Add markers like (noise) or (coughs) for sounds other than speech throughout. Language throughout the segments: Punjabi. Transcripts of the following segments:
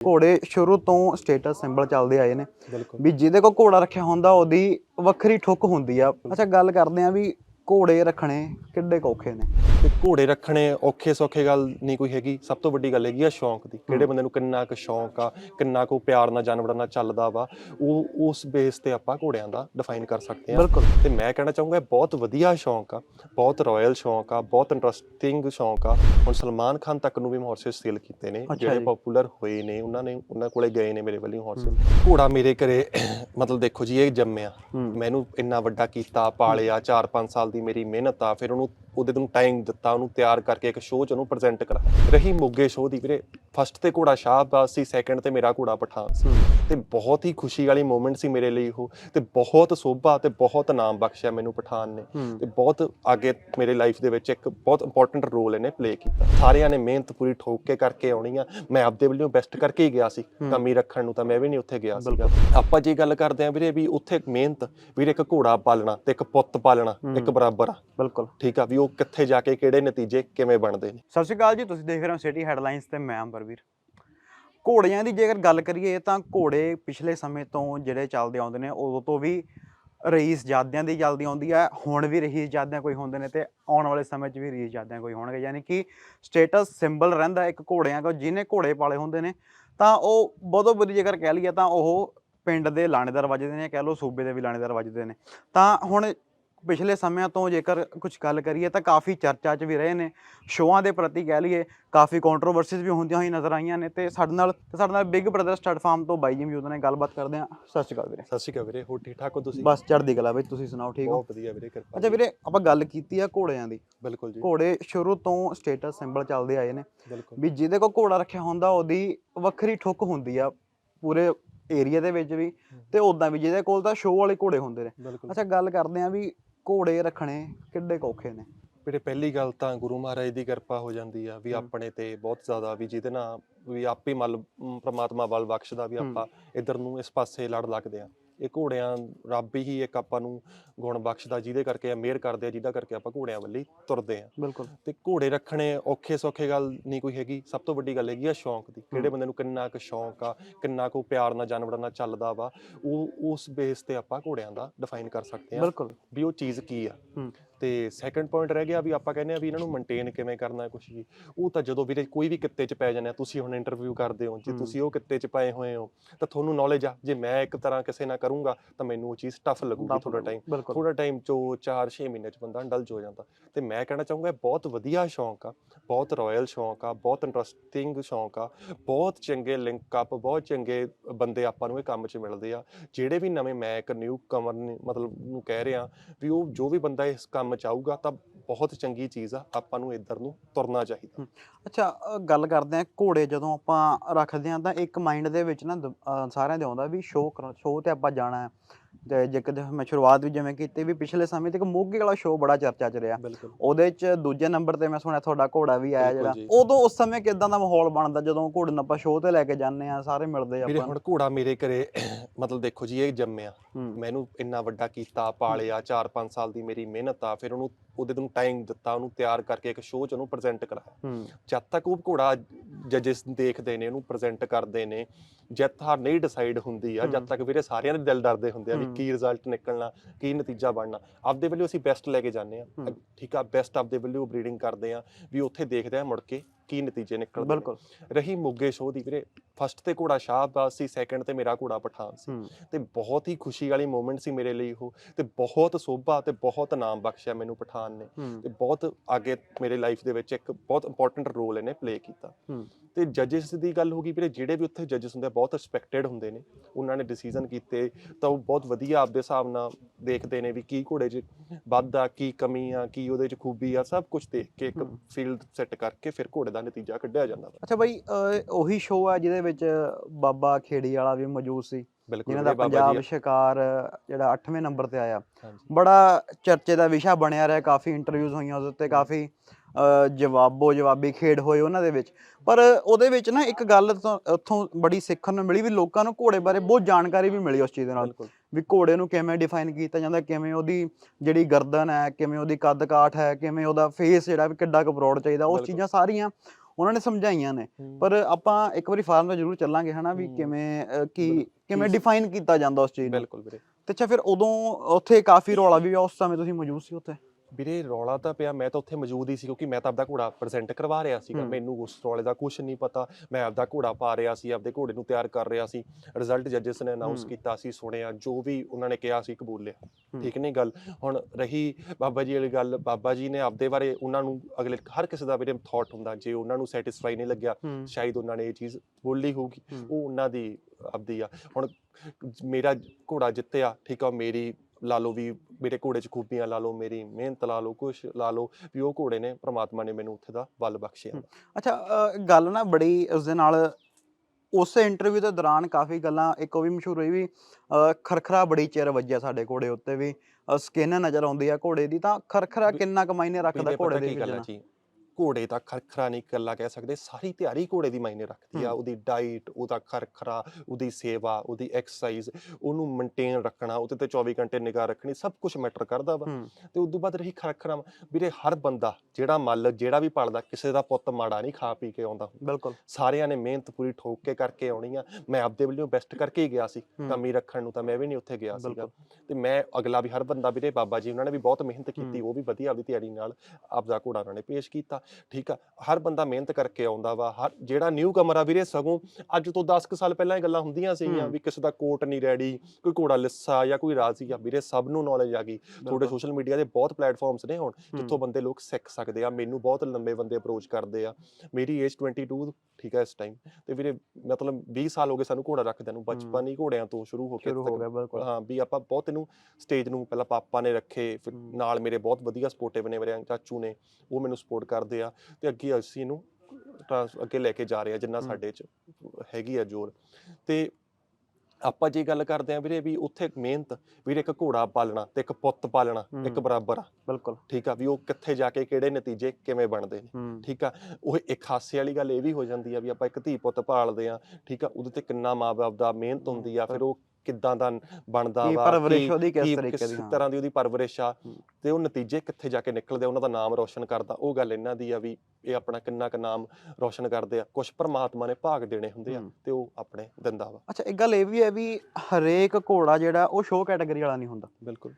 ਘੋੜੇ ਸ਼ੁਰੂ ਤੋਂ ਸਟੇਟਸ ਸਿੰਬਲ ਚੱਲਦੇ ਆਏ ਨੇ। ਵੀ ਜਿਹਦੇ ਕੋਲ ਘੋੜਾ ਰੱਖਿਆ ਹੁੰਦਾ ਉਹਦੀ ਵੱਖਰੀ ਠੁੱਕ ਹੁੰਦੀ ਆ। ਅੱਛਾ ਗੱਲ ਕਰਦੇ ਆ ਵੀ ਘੋੜੇ ਰੱਖਣੇ ਕਿੱਡੇ ਕੁ ਔਖੇ ਨੇ? ਤੇ ਘੋੜੇ ਰੱਖਣੇ ਔਖੇ ਸੌਖੇ ਗੱਲ ਨਹੀਂ ਕੋਈ ਹੈਗੀ। ਸਭ ਤੋਂ ਵੱਡੀ ਗੱਲ ਹੈਗੀ ਆ ਸ਼ੌਂਕ ਦੀ। ਕਿਹੜੇ ਬੰਦੇ ਨੂੰ ਕਿੰਨਾ ਕੁ ਸ਼ੌਂਕ ਆ ਕਿੰਨਾ ਕੁ ਪਿਆਰ ਨਾਲ ਜਾਨਵਰਾਂ ਨਾਲ ਚੱਲਦਾ ਵਾ ਉਹ ਉਸ ਬੇਸ ਤੇ ਆਪਾਂ ਘੋੜਿਆਂ ਦਾ ਡਿਫਾਈਨ ਕਰ ਸਕਦੇ ਹਾਂ ਬਿਲਕੁਲ। ਤੇ ਮੈਂ ਕਹਿਣਾ ਚਾਹੂੰਗਾ ਇਹ ਬਹੁਤ ਵਧੀਆ ਸ਼ੌਂਕ ਆ ਬਹੁਤ ਰਾਇਲ ਸ਼ੌਂਕ ਆ ਬਹੁਤ ਇੰਟਰਸਟਿੰਗ ਸ਼ੌਂਕ ਆ। ਹੁਣ ਸਲਮਾਨ ਖਾਨ ਤੱਕ ਨੂੰ ਵੀ ਮੈਂ ਹਾਰਸਸ ਸੇਲ ਕੀਤੇ ਨੇ ਜਿਹੜੇ। ਪਪੂਲਰ ਹੋਏ ਨੇ ਉਹਨਾਂ ਨੇ ਉਹਨਾਂ ਕੋਲੇ ਗਏ ਨੇ ਮੇਰੇ ਵੱਲੋਂ ਹਾਰਸਸ ਘੋੜਾ ਮੇਰੇ ਘਰੇ ਮਤਲਬ ਦੇਖੋ ਜੀ ਇਹ ਜੰਮਿਆ। ਮੈਨੂੰ ਇੰਨਾ ਵੱਡਾ ਕੀਤਾ ਪਾਲਿਆ 4-5 ਸਾਲ ਦੀ ਮੇਰੀ ਮਿਹਨਤ ਆ ਫਿਰ ਉਹਨੂੰ ਉਹਦੇ ਨੂੰ ਟਾਈਮ ਦਿੱਤਾ ਉਹਨੂੰ ਤਿਆਰ ਕਰਕੇ ਇੱਕ ਸ਼ੋਅ 'ਚ ਉਹਨੂੰ ਪ੍ਰੈਜ਼ੈਂਟ ਕਰਾਇਆ ਰਹੀ ਮੋਗੇ ਸ਼ੋਅ ਦੀ ਵੀਰੇ ਫਸਟ ਤੇ ਘੋੜਾ ਸ਼ਾਹਬਾਜ਼ ਸੀ ਸੈਕੰਡ ਤੇ ਮੇਰਾ ਘੋੜਾ ਪਠਾਨ ਸੀ। ਤੇ ਬਹੁਤ ਹੀ ਖੁਸ਼ੀ ਵਾਲੀ ਮੂਮੈਂਟ ਸੀ ਮੇਰੇ ਲਈ ਉਹ। ਤੇ ਬਹੁਤ ਸੋਭਾ ਤੇ ਬਹੁਤ ਨਾਮ ਬਖਸ਼ਿਆ ਮੈਨੂੰ ਪਠਾਨ ਨੇ। ਤੇ ਬਹੁਤ ਅੱਗੇ ਮੇਰੇ ਲਾਈਫ ਦੇ ਵਿੱਚ ਇੱਕ ਬਹੁਤ ਇੰਪੋਰਟੈਂਟ ਰੋਲ ਇਹਨੇ ਪਲੇ ਕੀਤਾ। ਸਾਰਿਆਂ ਨੇ ਮਿਹਨਤ ਪੂਰੀ ਠੋਕ ਕੇ ਕਰਕੇ ਆਉਣੀ ਆ। ਮੈਂ ਆਪਦੇ ਵੱਲੋਂ ਬੈਸਟ ਕਰਕੇ ਹੀ ਗਿਆ ਸੀ। ਕਮੀ ਰੱਖਣ ਨੂੰ ਤਾਂ ਮੈਂ ਵੀ ਨਹੀਂ ਉੱਥੇ ਗਿਆ ਸੀਗਾ। ਆਪਾਂ ਜੇ ਗੱਲ ਕਰਦੇ ਆਂ ਵੀਰੇ ਵੀ ਉੱਥੇ ਮਿਹਨਤ ਵੀਰੇ ਇੱਕ ਘੋੜਾ ਪਾਲਣਾ ਤੇ ਇੱਕ ਪੁੱਤ ਪਾਲਣਾ ਇੱਕ ਬਰਾਬਰ ਆ। ਬਿਲਕੁਲ। ਠੀਕ ਆ ਵੀ ਉਹ ਕਿੱਥੇ ਜਾ ਕੇ ਕਿਹੜੇ ਨਤੀਜੇ ਕਿਵੇਂ ਬਣਦੇ ਨੇ? ਸਤਿ ਸ਼੍ਰੀ ਅਕਾਲ ਜੀ, ਤੁਸੀਂ ਦੇਖ ਰਹੇ ਹੋ ਸਿਟੀ ਹੈਡਲਾਈਨਸ ਤੇ ਮੈਂ ਅੰਬਰਵੀਰ ਘੋੜਿਆਂ ਦੀ ਜੇਕਰ ਗੱਲ ਕਰੀਏ ਤਾਂ ਘੋੜੇ ਪਿਛਲੇ ਸਮੇਂ ਤੋਂ ਜਿਹੜੇ ਚੱਲਦੇ ਆਉਂਦੇ ਨੇ, ਉਦੋਂ ਤੋਂ ਵੀ ਰਈਸ ਜਾਦਿਆਂ ਦੀ ਚੱਲਦੀ ਆਉਂਦੀ ਹੈ, ਹੁਣ ਵੀ ਰਈਸ ਜਾਦਿਆਂ ਕੋਈ ਹੁੰਦੇ ਨੇ ਤੇ ਆਉਣ ਵਾਲੇ ਸਮੇਂ 'ਚ ਵੀ ਰਈਸ ਜਾਦਿਆਂ ਕੋਈ ਹੋਣਗੇ। ਯਾਨੀ ਕਿ ਸਟੇਟਸ ਸਿੰਬਲ ਰਹਿੰਦਾ ਇੱਕ ਘੋੜਿਆਂ ਕੋ ਜਿਹਨੇ ਘੋੜੇ ਪਾਲੇ ਹੁੰਦੇ ਨੇ, ਤਾਂ ਉਹ ਬਹੁਤੋ ਬੁਰੀ ਜੇਕਰ ਕਹਿ ਲਈਏ ਤਾਂ ਉਹ ਪਿੰਡ ਦੇ ਲਾਣੇਦਾਰ ਵੱਜਦੇ ਨੇ, ਕਹਿ ਲਓ ਸੂਬੇ ਦੇ ਵੀ ਲਾਣੇਦਾਰ ਵੱਜਦੇ ਨੇ। ਤਾਂ ਹੁਣ ਪਿਛਲੇ ਸਮਿਆਂ ਤੋਂ ਜੇਕਰ ਕੁਝ ਗੱਲ ਕਰੀਏ ਤਾਂ ਕਾਫੀ ਚਰਚਾ 'ਚ ਵੀ ਰਹੇ ਨੇ ਸ਼ੋਆਂ ਦੇ ਪ੍ਰਤੀ ਕਹਿ ਲਈਏ ਕਾਫੀ ਕੰਟਰੋਵਰਸੀਜ਼ ਵੀ ਹੁੰਦੀਆਂ ਹੋਈ ਨਜ਼ਰ ਆਈਆਂ ਨੇ ਤੇ ਸਾਡੇ ਨਾਲ ਤੇ ਸਾਡੇ ਨਾਲ ਬਿਗ ਬ੍ਰਦਰ ਸਟੱਡ ਫਾਰਮ ਤੋਂ ਬਾਈ ਜੀ ਮੌਜੂਦ ਨੇ ਗੱਲਬਾਤ ਕਰਦੇ ਹਾਂ। ਸਤਿ ਸ਼੍ਰੀ ਅਕਾਲ ਵੀਰੇ। ਸਤਿ ਸ਼੍ਰੀ ਅਕਾਲ ਵੀਰੇ ਹੋ ਠੀਕ ਠਾਕ ਹੋ ਤੁਸੀਂ? ਬਸ ਚੜ੍ਹਦੀ ਕਲਾ ਬਈ ਤੁਸੀਂ ਸੁਣਾਓ ਠੀਕ ਹੋ? ਬਹੁਤ ਵਧੀਆ ਵੀਰੇ ਕਿਰਪਾ ਅੱਛਾ ਵੀਰੇ ਆਪਾਂ ਗੱਲ ਕੀਤੀ ਆ ਘੋੜਿਆਂ ਦੀ। ਬਿਲਕੁਲ ਜੀ। ਘੋੜੇ ਸ਼ੁਰੂ ਤੋਂ ਸਟੇਟਸ ਸਿੰਬਲ ਚੱਲਦੇ ਆਏ ਨੇ। ਵੀ ਜਿਹਦੇ ਕੋਲ ਘੋੜਾ ਰੱਖਿਆ ਹੁੰਦਾ ਉਹਦੀ ਵੱਖਰੀ ਠੁੱਕ ਹੁੰਦੀ ਆ ਪੂਰੇ ਏਰੀਆ ਦੇ ਵਿੱਚ ਵੀ ਤੇ ਉਦਾਂ ਵੀ ਜਿਹਦੇ ਕੋਲ ਤਾਂ ਸ਼ੋਅ ਵਾਲੇ ਘੋੜੇ ਹੁੰਦੇ ਨੇ। ਅੱਛਾ ਗੱਲ ਕਰਦੇ ਆ ਵੀ ਘੋੜੇ ਰੱਖਣੇ ਕਿੱਡੇ ਕੁ ਔਖੇ ਨੇ ਵੀਰੇ ਪਹਿਲੀ ਗੱਲ ਤਾਂ ਗੁਰੂ ਮਹਾਰਾਜ ਦੀ ਕਿਰਪਾ ਹੋ ਜਾਂਦੀ ਆ ਵੀ। ਆਪਣੇ ਤੇ ਬਹੁਤ ਜ਼ਿਆਦਾ ਵੀ ਜਿਹਦੇ ਨਾਲ ਵੀ ਆਪੇ ਮਲ ਪ੍ਰਮਾਤਮਾ ਬਲ ਬਖਸ਼ਦਾ ਵੀ। ਆਪਾਂ ਇਧਰ ਨੂੰ ਇਸ ਪਾਸੇ ਲੜ ਲੱਗਦੇ ਆ ਇਹ ਘੋੜਿਆਂ ਰੱਬ ਹੀ ਇੱਕ ਆਪਾਂ ਨੂੰ ਗੁਣ ਬਖਸ਼ਦਾ ਜਿਹਦੇ ਕਰਕੇ ਆ ਮਿਹਰ ਕਰਦੇ ਆ ਜਿਹਦਾ ਕਰਕੇ ਆਪਾਂ ਘੋੜਿਆਂ ਵੱਲੀ ਤੁਰਦੇ ਆ। ਬਿਲਕੁਲ। ਤੇ ਘੋੜੇ ਰੱਖਣੇ ਔਖੇ ਸੌਖੇ ਗੱਲ ਨਹੀਂ ਕੋਈ ਹੈਗੀ। ਸਭ ਤੋਂ ਵੱਡੀ ਗੱਲ ਹੈਗੀ ਆ ਸ਼ੌਂਕ ਦੀ। ਕਿਹੜੇ ਬੰਦੇ ਨੂੰ ਕਿੰਨਾ ਕੁ ਸ਼ੌਂਕ ਆ ਕਿੰਨਾ ਕੁ ਪਿਆਰ ਨਾਲ ਜਾਨਵਰਾਂ ਨਾਲ ਚੱਲਦਾ ਵਾ ਉਹ ਉਸ ਬੇਸ ਤੇ ਆਪਾਂ ਘੋੜਿਆਂ ਦਾ ਡਿਫਾਈਨ ਕਰ ਸਕਦੇ ਆ ਬਿਲਕੁਲ। ਵੀ ਉਹ ਚੀਜ਼ ਕੀ ਆ। ਤੇ ਸੈਕੰਡ ਪੁਆਇੰਟ ਰਹਿ ਗਿਆ ਵੀ ਆਪਾਂ ਕਹਿੰਦੇ ਆ ਵੀ ਇਹਨਾਂ ਨੂੰ ਮੇਨਟੇਨ ਕਿਵੇਂ ਕਰਨਾ ਹੈ ਕੁਛ ਵੀ ਉਹ ਤਾਂ ਜਦੋਂ ਵੀਰੇ ਕੋਈ ਵੀ ਕਿੱਤੇ 'ਚ ਪੈ ਜਾਂਦੇ ਆ ਤੁਸੀਂ ਹੁਣ ਇੰਟਰਵਿਊ ਕਰਦੇ ਹੋ ਜੇ। ਤੁਸੀਂ ਉਹ ਕਿੱਤੇ 'ਚ ਪਏ ਹੋਏ ਹੋ ਤਾਂ ਤੁਹਾਨੂੰ ਨੌਲੇਜ ਆ। ਜੇ ਮੈਂ ਇੱਕ ਤਰ੍ਹਾਂ ਕਿਸੇ ਨਾਲ ਕਰੂੰਗਾ ਤਾਂ ਮੈਨੂੰ ਉਹ ਚੀਜ਼ ਟਫ ਲੱਗੂਗੀ ਥੋੜਾ ਟਾਈਮ ਥੋੜਾ ਟਾਈਮ ਚੋ 4-6 ਮਹੀਨੇ 'ਚ ਬੰਦਾ ਇੰਡਲਜ ਹੋ ਜਾਂਦਾ। ਤੇ ਮੈਂ ਕਹਿਣਾ ਚਾਹੂੰਗਾ ਇਹ ਬਹੁਤ ਵਧੀਆ ਸ਼ੌਂਕ ਆ। ਬਹੁਤ ਰਾਇਲ ਸ਼ੌਂਕ ਆ ਬਹੁਤ ਇੰਟਰਸਟਿੰਗ ਸ਼ੌਂਕ ਆ। ਬਹੁਤ ਚੰਗੇ ਲਿੰਕ ਅਪ ਬਹੁਤ ਚੰਗੇ ਬੰਦੇ ਆਪਾਂ ਨੂੰ ਇਹ ਕੰਮ 'ਚ ਮਿਲਦੇ ਆ। ਜਿਹੜੇ ਵੀ ਨਵੇਂ ਮੈਂ ਇੱਕ ਨਿਊ ਕਮਰ ਮਤਲਬ ਨੂੰ ਕਹਿ ਰਿਹਾ ਵੀ ਉਹ ਜੋ ਵੀ ਬੰਦਾ ਇਸ ਕੰਮ ਮਚਾਊਗਾ ਤਾਂ ਬਹੁਤ ਚੰਗੀ ਚੀਜ਼ ਆ ਆਪਾਂ ਨੂੰ ਇੱਧਰ ਨੂੰ ਤੁਰਨਾ ਚਾਹੀਦਾ। ਅੱਛਾ ਅ, ਗੱਲ ਕਰਦੇ ਆ ਘੋੜੇ ਜਦੋਂ ਆਪਾਂ ਰੱਖਦੇ ਆ ਤਾਂ ਇੱਕ ਮਾਈਂਡ ਦੇ ਵਿੱਚ ਨਾ ਦ- ਅ, ਸਾਰਿਆਂ ਦੇ ਆਉਂਦਾ ਵੀ ਸ਼ੋਅ ਕਰ ਸ਼ੋਅ ਤੇ ਆਪਾਂ ਜਾਣਾ ਹੈ। ਤੇ ਜੇ ਕਦੇ ਮੈਂ ਸ਼ੁਰੂਆਤ ਵੀ ਜਿਵੇਂ ਕੀਤੀ ਵੀ ਪਿਛਲੇ ਸਮੇਂ ਤੇ ਇੱਕ ਮੋਗੇ ਵਾਲਾ ਸ਼ੋਅ ਬੜਾ ਚਰਚਾ 'ਚ ਰਿਹਾ। ਉਹਦੇ 'ਚ ਦੂਜੇ ਨੰਬਰ ਤੇ ਮੈਂ ਸੁਣਿਆ ਤੁਹਾਡਾ ਘੋੜਾ ਵੀ ਆਇਆ ਜਿਹੜਾ। ਉਦੋਂ ਉਸ ਸਮੇਂ ਕਿਦਾਂ ਦਾ ਮਾਹੌਲ ਬਣਦਾ ਜਦੋਂ ਘੋੜੇ ਨੂੰ ਆਪਾਂ ਸ਼ੋਅ ਤੇ ਲੈ ਕੇ ਜਾਂਦੇ ਆ ਸਾਰੇ ਮਿਲਦੇ ਆਪਾਂ ਹੁਣ ਘੋੜਾ ਮੇਰੇ ਘਰੇ (coughs) ਮਤਲਬ ਦੇਖੋ ਜੀ ਇਹ ਜੰਮਿਆ। ਮੈਨੂੰ ਇੰਨਾ ਵੱਡਾ ਕੀਤਾ ਪਾਲਿਆ 4-5 ਸਾਲ ਦੀ ਮੇਰੀ ਮਿਹਨਤ ਆ ਫਿਰ ਉਹਨੂੰ ਉਹਦੇ ਨੂੰ ਟਾਈਮ ਦਿੱਤਾ ਉਹਨੂੰ ਤਿਆਰ ਕਰਕੇ ਇੱਕ ਸ਼ੋਅ 'ਚ ਉਹਨੂੰ ਪ੍ਰੈਜ਼ੈਂਟ ਕਰਾਇਆ ਜਦ ਤੱਕ ਉਹ ਘੋੜਾ ਜੱਜਸ ਦੇਖਦੇ ਨੇ ਉਹਨੂੰ ਪ੍ਰੈਜ਼ੈਂਟ ਕਰਦੇ ਨੇ ਜਿੱਤ ਹਾਰ ਨਹੀਂ ਡਿਸਾਈਡ ਹੁੰਦੀ ਆ। ਜਦ ਤੱਕ ਵੀਰੇ ਸਾਰਿਆਂ ਦੇ ਦਿਲ ਡਰਦੇ ਹੁੰਦੇ ਆ ਵੀ। ਕੀ ਰਿਜ਼ਲਟ ਨਿਕਲਣਾ ਕੀ ਨਤੀਜਾ ਬਣਨਾ ਆਪਦੇ ਵੱਲੋਂ ਅਸੀਂ ਬੈਸਟ ਲੈ ਕੇ ਜਾਂਦੇ ਆ। ਠੀਕ ਆ ਬੈਸਟ ਆਪਦੇ ਵੱਲੋਂ ਬਰੀਡਿੰਗ ਕਰਦੇ ਆ ਵੀ ਉੱਥੇ ਦੇਖਦੇ ਆ ਮੁੜ ਕੇ ਕੀ ਨਤੀਜੇ ਨਿਕਲਦੇ। ਬਿਲਕੁਲ ਰਹੀ ਮੋਗੇ ਸ਼ੋਅ ਦੀ ਵੀਰੇ ਫਸਟ ਤੇ ਘੋੜਾ ਸ਼ਾਹਬਾਜ਼ ਸੀ ਸੈਕੰਡ ਤੇ ਮੇਰਾ ਘੋੜਾ ਪਠਾਨ ਸੀ। ਤੇ ਬਹੁਤ ਹੀ ਖੁਸ਼ੀ ਵਾਲੀ ਮੂਮੈਂਟ ਸੀ ਮੇਰੇ ਲਈ ਉਹ। ਤੇ ਬਹੁਤ ਸੋਭਾ ਤੇ ਬਹੁਤ ਨਾਮ ਬਖਸ਼ਿਆ ਮੈਨੂੰ ਪਠਾਨ ਨੇ। ਤੇ ਬਹੁਤ ਅੱਗੇ ਮੇਰੇ ਲਾਈਫ ਦੇ ਵਿੱਚ ਇੱਕ ਬਹੁਤ ਇੰਪੋਰਟੈਂਟ ਰੋਲ ਇਹਨੇ ਪਲੇ ਕੀਤਾ। ਤੇ ਜੱਜਸ ਦੀ ਗੱਲ ਹੋ ਗਈ ਵੀਰੇ ਜਿਹੜੇ ਵੀ ਉੱਥੇ ਜੱਜਸ ਹੁੰਦੇ ਆ ਬਹੁਤ ਰਿਸਪੈਕਟਡ ਹੁੰਦੇ ਨੇ। ਉਹਨਾਂ ਨੇ ਡਿਸੀਜਨ ਕੀਤੇ ਤਾਂ ਉਹ ਬਹੁਤ ਵਧੀਆ ਆਪਦੇ ਹਿਸਾਬ ਨਾਲ ਦੇਖਦੇ ਨੇ ਵੀ ਕੀ ਘੋੜੇ 'ਚ ਵਾਧਾ ਕੀ ਕਮੀ ਆ ਕੀ ਉਹਦੇ 'ਚ ਖੂਬੀ ਆ ਸਭ ਕੁਝ ਦੇਖ ਕੇ ਇੱਕ। ਫੀਲਡ ਸੈੱਟ ਕਰਕੇ ਫਿਰ ਘੋੜੇ ਦਾ ਨਤੀਜਾ ਕੱਢਿਆ ਜਾਂਦਾ ਅੱਛਾ ਬਾਈ ਉਹੀ ਸ਼ੋਅ ਆ ਜਿਹਦੇ ਵਿੱਚ ਬਾਬਾ ਖੇੜੀ ਵਾਲਾ ਵੀ ਮੌਜੂਦ ਸੀ ਬਿਲਕੁਲ ਜਿਨ੍ਹਾਂ ਦਾ ਪੰਜਾਬ ਸ਼ਿਕਾਰ ਜਿਹੜਾ 8ਵੇਂ ਨੰਬਰ ਤੇ ਆਇਆ। ਬੜਾ ਚਰਚੇ ਦਾ ਵਿਸ਼ਾ ਬਣਿਆ ਰਿਹਾ ਕਾਫੀ ਇੰਟਰਵਿਊਜ਼ ਹੋਈਆਂ ਉਹਦੇ ਉੱਤੇ ਕਾਫੀ ਜਵਾਬੋ ਜਵਾਬੀ ਖੇਡ ਹੋਏ ਉਹਨਾਂ ਦੇ ਵਿੱਚ। ਪਰ ਉਹਦੇ ਵਿੱਚ ਨਾ ਇੱਕ ਗੱਲ ਉੱਥੋਂ ਬੜੀ ਸਿੱਖਣ ਨੂੰ ਮਿਲੀ ਵੀ ਲੋਕਾਂ ਨੂੰ ਘੋੜੇ ਬਾਰੇ ਬਹੁਤ ਜਾਣਕਾਰੀ ਵੀ ਮਿਲੀ ਉਸ ਚੀਜ਼ ਦੇ ਨਾਲ। ਵੀ ਘੋੜੇ ਨੂੰ ਕਿਵੇਂ ਡਿਫਾਈਨ ਕੀਤਾ ਜਾਂਦਾ ਕਿਵੇਂ ਉਹਦੀ ਜਿਹੜੀ ਗਰਦਨ ਹੈ ਕਿਵੇਂ ਉਹਦੀ ਕੱਦ ਕਾਠ ਹੈ ਕਿਵੇਂ ਉਹਦਾ ਫੇਸ ਜਿਹੜਾ ਵੀ ਕਿੱਡਾ ਕੁ ਬਰੋਡ ਚਾਹੀਦਾ ਉਸ। ਚੀਜ਼ਾਂ ਸਾਰੀਆਂ ਉਹਨਾਂ ਨੇ ਸਮਝਾਈਆਂ ਨੇ। ਪਰ ਆਪਾਂ ਇੱਕ ਵਾਰੀ ਫਾਰਮ ਦਾ ਜ਼ਰੂਰ ਚੱਲਾਂਗੇ ਹਨਾ ਵੀ। ਕਿਵੇਂ ਕੀ। ਕਿਵੇਂ ਡਿਫਾਈਨ ਕੀਤਾ ਜਾਂਦਾ ਉਸ ਚੀਜ਼ ਨੂੰ ਬਿਲਕੁਲ ਵੀਰੇ ਤੇ ਅੱਛਾ ਫਿਰ ਉਦੋਂ ਉੱਥੇ ਕਾਫੀ ਰੌਲਾ ਵੀ ਆ ਉਸ ਸਮੇਂ ਤੁਸੀਂ ਮੌਜੂਦ ਸੀ ਉੱਥੇ ਵੀਰੇ ਰੌਲਾ ਤਾਂ ਪਿਆ ਮੈਂ ਤਾਂ ਉੱਥੇ ਮੌਜੂਦ ਹੀ ਸੀ ਕਿਉਂਕਿ ਮੈਂ ਤਾਂ ਆਪਦਾ ਘੋੜਾ ਪ੍ਰੈਜ਼ੈਂਟ ਕਰਵਾ ਰਿਹਾ ਹੂੰ। ਮੈਨੂੰ ਉਸ ਰੌਲੇ ਦਾ ਕੁਝ ਨਹੀਂ ਪਤਾ ਮੈਂ ਆਪਦਾ ਘੋੜਾ ਪਾ ਰਿਹਾ ਸੀ ਆਪਦੇ ਘੋੜੇ ਨੂੰ ਤਿਆਰ ਕਰ ਰਿਹਾ ਸੀ ਰਿਜ਼ਲਟ ਜੱਜਸ ਨੇ ਅਨਾਉਂਸ। ਕੀਤਾ ਸੀ ਸੁਣਿਆ ਜੋ ਵੀ ਉਹਨਾਂ ਨੇ ਕਿਹਾ ਸੀ ਕਬੂਲ ਲਿਆ। ਠੀਕ ਨਹੀਂ ਗੱਲ ਹੁਣ ਰਹੀ ਬਾਬਾ ਜੀ ਵਾਲੀ ਗੱਲ ਬਾਬਾ ਜੀ ਨੇ ਆਪਦੇ ਬਾਰੇ ਉਹਨਾਂ ਨੂੰ ਅਗਲੇ ਹਰ ਕਿਸੇ ਦਾ ਵੀਰੇ ਥਾਟ ਹੁੰਦਾ ਜੇ ਉਹਨਾਂ ਨੂੰ ਸੈਟੀਸਫਾਈ ਨਹੀਂ ਲੱਗਿਆ ਸ਼ਾਇਦ ਉਹਨਾਂ ਨੇ ਇਹ ਚੀਜ਼ ਬੋਲੀ ਹੋਊਗੀ। ਉਹ ਉਹਨਾਂ ਦੀ ਆਪਦੀ ਆ ਹੁਣ ਮੇਰਾ ਘੋੜਾ ਜਿੱਤਿਆ ਠੀਕ ਆ ਮੇਰੀ ਲਾ ਲਓ ਵੀ ਮੇਰੇ ਘੋੜੇ 'ਚ ਖੂਬੀਆਂ ਲਾ ਲਓ ਮੇਰੀ ਮਿਹਨਤ ਲਾ ਲਓ ਕੁਛ ਲਾ ਲਓ ਵੀ ਉਹ ਘੋੜੇ ਨੇ ਪ੍ਰਮਾਤਮਾ ਨੇ ਮੈਨੂੰ ਉੱਥੇ ਦਾ ਬਲ ਬਖਸ਼ਿਆ। ਅੱਛਾ ਗੱਲ ਨਾ ਬੜੀ ਉਸ ਦੇ ਨਾਲ ਉਸ ਇੰਟਰਵਿਊ ਦੇ ਦੌਰਾਨ ਕਾਫੀ ਗੱਲਾਂ ਇੱਕ ਉਹ ਵੀ ਮਸ਼ਹੂਰ ਹੋਈ ਵੀ ਖਰਖਰਾ ਬੜੀ ਚਿਰ ਵੱਜਿਆ ਸਾਡੇ ਘੋੜੇ ਉੱਤੇ ਵੀ ਸਕਿਨ ਨਜ਼ਰ ਆਉਂਦੀ ਆ ਘੋੜੇ ਦੀ ਤਾਂ ਖਰਖਰਾ ਕਿੰਨਾ ਕੁ ਮਾਇਨੇ ਰੱਖਦਾ ਘੋੜੇ ਦੇ ਵਿੱਚ ਜੀ ਘੋੜੇ ਦਾ ਖਰਖਰਾ ਨਹੀਂ ਇਕੱਲਾ ਕਹਿ ਸਕਦੇ ਸਾਰੀ ਤਿਆਰੀ ਘੋੜੇ ਦੀ ਮਾਇਨੇ ਰੱਖਦੀ ਆ। ਉਹਦੀ ਡਾਈਟ ਉਹਦਾ ਖਰਖਰਾ ਉਹਦੀ ਸੇਵਾ ਉਹਦੀ ਐਕਸਰਸਾਈਜ਼ ਉਹਨੂੰ ਮੇਨਟੇਨ ਰੱਖਣਾ ਉਹਦੇ ਤੇ 24 ਘੰਟੇ ਨਿਗਾਹ ਰੱਖਣੀ ਸਭ ਕੁਝ ਮੈਟਰ ਕਰਦਾ ਵਾ ਤੇ ਉਦੋਂ ਬਾਅਦ ਰਹੀ ਖਰਖਰਾ ਵੀਰੇ ਹਰ ਬੰਦਾ ਜਿਹੜਾ ਮੱਲ ਜਿਹੜਾ ਵੀ ਪਲਦਾ ਕਿਸੇ ਦਾ ਪੁੱਤ ਮਾੜਾ ਨਹੀਂ ਖਾ ਪੀ ਕੇ ਆਉਂਦਾ ਬਿਲਕੁਲ ਸਾਰਿਆਂ ਨੇ ਮਿਹਨਤ ਪੂਰੀ ਠੋਕ ਕੇ ਕਰਕੇ ਆਉਣੀ ਆ ਮੈਂ ਆਪਦੇ ਵੱਲੋਂ ਬੈਸਟ ਕਰਕੇ ਹੀ ਗਿਆ ਸੀ। ਕਮੀ ਰੱਖਣ ਨੂੰ ਤਾਂ ਮੈਂ ਵੀ ਨਹੀਂ ਉੱਥੇ ਗਿਆ ਸੀਗਾ। ਤੇ ਮੈਂ ਅਗਲਾ ਵੀ ਹਰ ਬੰਦਾ ਵੀਰੇ ਬਾਬਾ ਜੀ ਉਹਨਾਂ ਨੇ ਵੀ ਬਹੁਤ ਮਿਹਨਤ ਕੀਤੀ। ਉਹ ਵੀ ਵਧੀਆ ਆਪਦੀ ਤਿਆਰੀ ਨਾਲ ਆਪਦਾ ਘੋੜਾ ਉਹਨਾਂ ਨੇ ਪੇਸ਼ ਕੀਤਾ ਠੀਕ ਆ ਹਰ ਬੰਦਾ ਮਿਹਨਤ ਕਰਕੇ ਆਉਂਦਾ ਵਾ ਹਰ ਜਿਹੜਾ ਨਿਊ ਕਮਰ ਆ ਵੀਰੇ ਸਗੋਂ ਅੱਜ ਤੋਂ 10 ਕੁ ਸਾਲ ਪਹਿਲਾਂ ਇਹ ਗੱਲਾਂ ਹੁੰਦੀਆਂ ਸੀਗੀਆਂ। ਵੀ ਕਿਸੇ ਦਾ ਕੋਟ ਨਹੀਂ ਰੈਡੀ ਕੋਈ ਘੋੜਾ ਲਿੱਸਾ ਜਾਂ ਕੋਈ ਰਾਜ਼ੀ ਆ ਵੀਰੇ ਸਭ ਨੂੰ ਨੌਲੇਜ ਆ ਗਈ ਤੁਹਾਡੇ। ਸੋਸ਼ਲ ਮੀਡੀਆ ਦੇ ਬਹੁਤ ਪਲੇਟਫਾਰਮਸ ਨੇ ਹੁਣ। ਜਿੱਥੋਂ ਬੰਦੇ ਲੋਕ ਸਿੱਖ ਸਕਦੇ ਆ ਮੈਨੂੰ ਬਹੁਤ ਲੰਬੇ ਬੰਦੇ ਅਪਰੋਚ ਕਰਦੇ ਆ ਮੇਰੀ ਏਜ 22 ਠੀਕ ਹੈ ਇਸ ਟਾਈਮ ਤੇ ਵੀਰੇ ਮਤਲਬ 20 ਸਾਲ ਹੋ ਗਏ ਸਾਨੂੰ ਘੋੜਾ ਰੱਖਦਿਆਂ ਨੂੰ ਬਚਪਨ ਹੀ ਘੋੜਿਆਂ ਤੋਂ ਸ਼ੁਰੂ ਹੋ ਕੇ ਹੋ ਤੱਕ। ਗਿਆ ਬਿਲਕੁਲ ਹਾਂ ਵੀ ਆਪਾਂ ਬਹੁਤ ਇਹਨੂੰ ਸਟੇਜ ਨੂੰ ਪਹਿਲਾਂ ਪਾਪਾ ਨੇ ਰੱਖੇ ਫਿਰ। ਨਾਲ ਮੇਰੇ ਬਹੁਤ ਵਧੀਆ ਸਪੋਰਟਿਵ ਨੇ ਮੇਰੇ ਚਾਚੂ ਨੇ ਉਹ ਮੈਨੂੰ ਸਪੋਰਟ ਕਰਦੇ ਆ ਤੇ ਅੱਗੇ ਅਸੀਂ ਇਹਨੂੰ ਟਰਾਂਸ ਅੱਗੇ ਲੈ ਕੇ ਜਾ ਰਹੇ ਆ ਜਿੰਨਾ। ਸਾਡੇ ਚ ਹੈਗੀ ਆ ਜ਼ੋਰ। ਤੇ ਆਪਾਂ ਜੇ ਗੱਲ ਕਰਦੇ ਆ ਵੀਰੇ ਵੀ ਉੱਥੇ ਮਿਹਨਤ ਵੀਰੇ ਇੱਕ ਘੋੜਾ ਪਾਲਣਾ ਤੇ ਇੱਕ ਪੁੱਤ ਪਾਲਣਾ ਇੱਕ। ਬਰਾਬਰ ਆ। ਬਿਲਕੁਲ। ਠੀਕ ਆ ਵੀ ਉਹ ਕਿੱਥੇ ਜਾ ਕੇ ਕਿਹੜੇ ਨਤੀਜੇ ਕਿਵੇਂ ਬਣਦੇ ਨੇ। ਠੀਕ ਆ ਉਹ ਇੱਕ ਹਾਸੇ ਵਾਲੀ ਗੱਲ ਇਹ ਵੀ ਹੋ ਜਾਂਦੀ ਆ ਵੀ ਆਪਾਂ ਇੱਕ ਧੀ ਪੁੱਤ ਪਾਲਦੇ ਆ ਠੀਕ ਆ ਉਹਦੇ ਤੇ ਕਿੰਨਾ ਮਾਪੇ ਦਾ ਮਿਹਨਤ ਹੁੰਦੀ ਆ ਫਿਰ ਉਹ ਕਿੱਦਾਂ ਦਾ ਬਣਦਾ ਕੀ ਵਾ ਪਰਵਰਿਸ਼ ਕੀ- ਉਹਦੀ ਕਿਸ ਤਰੀਕੇ ਕਿਸ ਦੀ, ਹਾਂ। ਤਰ੍ਹਾਂ ਦੀ ਉਹਦੀ ਪਰਵਰਿਸ਼ ਆ। ਤੇ ਉਹ ਨਤੀਜੇ ਕਿੱਥੇ ਜਾ ਕੇ ਨਿਕਲਦੇ ਆ, ਉਹਨਾਂ ਦਾ ਨਾਮ ਰੌਸ਼ਨ ਕਰਦਾ ਉਹ ਗੱਲ ਇਹਨਾਂ ਦੀ ਆ ਵੀ ਇਹ ਆਪਣਾ ਕਿੰਨਾ ਕੁ ਨਾਮ ਰੌਸ਼ਨ ਕਰਦੇ ਆ ਕੁਝ ਪਰਮਾਤਮਾ ਨੇ ਭਾਗ ਦੇਣੇ ਹੁੰਦੇ ਆ। ਤੇ ਉਹ ਆਪਣੇ ਦਿੰਦਾ ਵਾ ਅੱਛਾ ਇੱਕ ਗੱਲ ਇਹ ਵੀ ਹੈ ਵੀ ਹਰੇਕ ਘੋੜਾ ਜਿਹੜਾ ਉਹ ਸ਼ੋਅ ਕੈਟਾਗਰੀ ਵਾਲਾ ਨਹੀਂ ਹੁੰਦਾ ਬਿਲਕੁਲ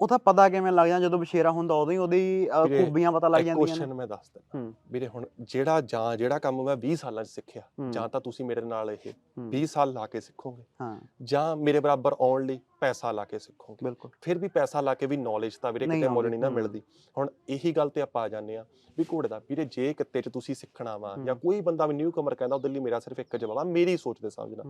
ਉਹਦਾ ਪਤਾ ਕਿਵੇਂ ਲੱਗ ਜਾਂਦਾ ਜਦੋਂ ਬਸ਼ੇਰਾ ਹੁੰਦਾ ਉਦੋਂ ਹੀ ਉਹਦੀ ਵੀਰੇ, ਖੂਬੀਆਂ ਪਤਾ ਲੱਗ ਜਾਂਦੀਆਂ ਨੇ। ਕੁਐਸਚਨ ਮੈਂ ਦੱਸ ਦਿੰਦਾ। ਹੂੰ। ਵੀਰੇ ਹੁਣ ਜਿਹੜਾ ਜਾਂ ਜਿਹੜਾ ਕੰਮ ਮੈਂ 20 ਸਾਲਾਂ 'ਚ ਸਿੱਖਿਆ ਹੂੰ, ਜਾਂ ਤਾਂ ਤੁਸੀਂ ਮੇਰੇ ਨਾਲ ਇਹ ਹੂੰ, 20 ਸਾਲ ਲਾ ਕੇ ਸਿੱਖੋਗੇ ਹਾਂ। ਜਾਂ ਮੇਰੇ ਬਰਾਬਰ ਆਉਣ ਲਈ ਪੈਸਾ ਲਾ ਕੇ ਸਿੱਖੋਗੇ। ਬਿਲਕੁਲ। ਫਿਰ ਵੀ ਪੈਸਾ ਲਾ ਕੇ ਵੀ ਨੌਲੇਜ ਤਾਂ ਵੀਰੇ ਕਿਤੇ ਮੁੱਲ ਨਹੀਂ ਨਾ। ਮਿਲਦੀ। ਹੁਣ ਇਹੀ ਗੱਲ ਤੇ ਆਪਾਂ ਆ ਜਾਂਦੇ ਆ ਵੀ ਘੋੜੇ ਦਾ ਵੀਰੇ ਜੇ ਕਿੱਤੇ 'ਚ ਤੁਸੀਂ ਸਿੱਖਣਾ ਵਾ ਜਾਂ। ਕੋਈ ਬੰਦਾ ਵੀ ਨਿਊ ਕਮਰ ਕਹਿੰਦਾ ਉਹਦੇ ਲਈ ਮੇਰਾ ਸਿਰਫ ਇੱਕ ਜਵਾਬ ਆ ਮੇਰੀ ਸੋਚ ਦੇ ਸਮਝਣਾ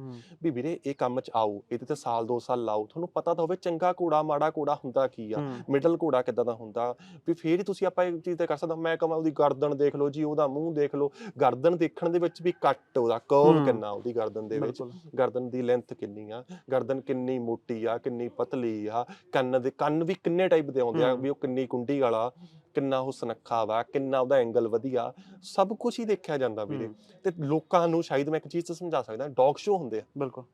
ਵੀ ਵੀਰੇ ਇਹ ਕੰਮ 'ਚ ਆਓ ਇਹਦੇ ਤੇ ਸਾਲ ਦੋ ਸਾਲ ਲਾਓ ਤੁਹਾਨੂੰ ਪਤਾ ਤਾਂ ਹੋਵੇ ਚੰਗਾ ਘੋੜਾ ਮਾੜਾ ਘੋੜਾ ਹੁੰਦਾ ਕੀ ਆ ਮਿਡਲ ਘੋੜਾ ਕਿੱਦਾਂ ਦਾ ਹੁੰਦਾ। ਵੀ ਫੇਰ ਹੀ ਤੁਸੀਂ ਆਪਾਂ ਇਹ ਚੀਜ਼ ਤੇ ਕਰ ਸਕਦੇ। ਮੈਂ ਕਹਾਂ ਉਹਦੀ ਗਰਦਨ ਦੇਖ ਲਓ ਜੀ ਉਹਦਾ ਮੂੰਹ ਦੇਖ ਲਓ। ਗਰਦਨ ਦੇਖਣ ਦੇ ਵਿੱਚ ਵੀ ਕੱਟ ਉਹਦਾ ਕਰਵ। ਕਿੰਨਾ ਉਹਦੀ ਗਰਦਨ ਦੇ ਵਿੱਚ। ਗਰਦਨ ਦੀ ਲੈਂਥ ਕਿੰਨੀ ਆ ਗਰਦਨ ਕਿੰਨੀ ਮੋਟੀ ਆ ਕਿੰਨੀ ਪਤਲੀ ਆ ਕੰਨ ਦੇ ਕੰਨ ਵੀ ਕਿੰਨੇ ਟਾਈਪ ਦੇ ਆਉਂਦੇ ਆ। ਵੀ ਉਹ ਕਿੰਨੀ ਕੁੰਡੀ ਵਾਲਾ ਕਿੰਨਾ ਉਹ ਸੁਨੱਖਾ ਵਾ ਕਿੰਨਾ ਉਹਦਾ ਐਂਗਲ ਵਧੀਆ ਸਭ ਕੁਝ ਹੀ ਦੇਖਿਆ ਜਾਂਦਾ ਵੀਰੇ। ਤੇ ਲੋਕਾਂ ਨੂੰ ਸ਼ਾਇਦ ਮੈਂ ਇੱਕ ਚੀਜ਼ ਤਾਂ ਸਮਝਾ ਸਕਦਾ ਡੌਗ ਸ਼ੋ ਹੁੰਦੇ ਆ। ਬਿਲਕੁਲ।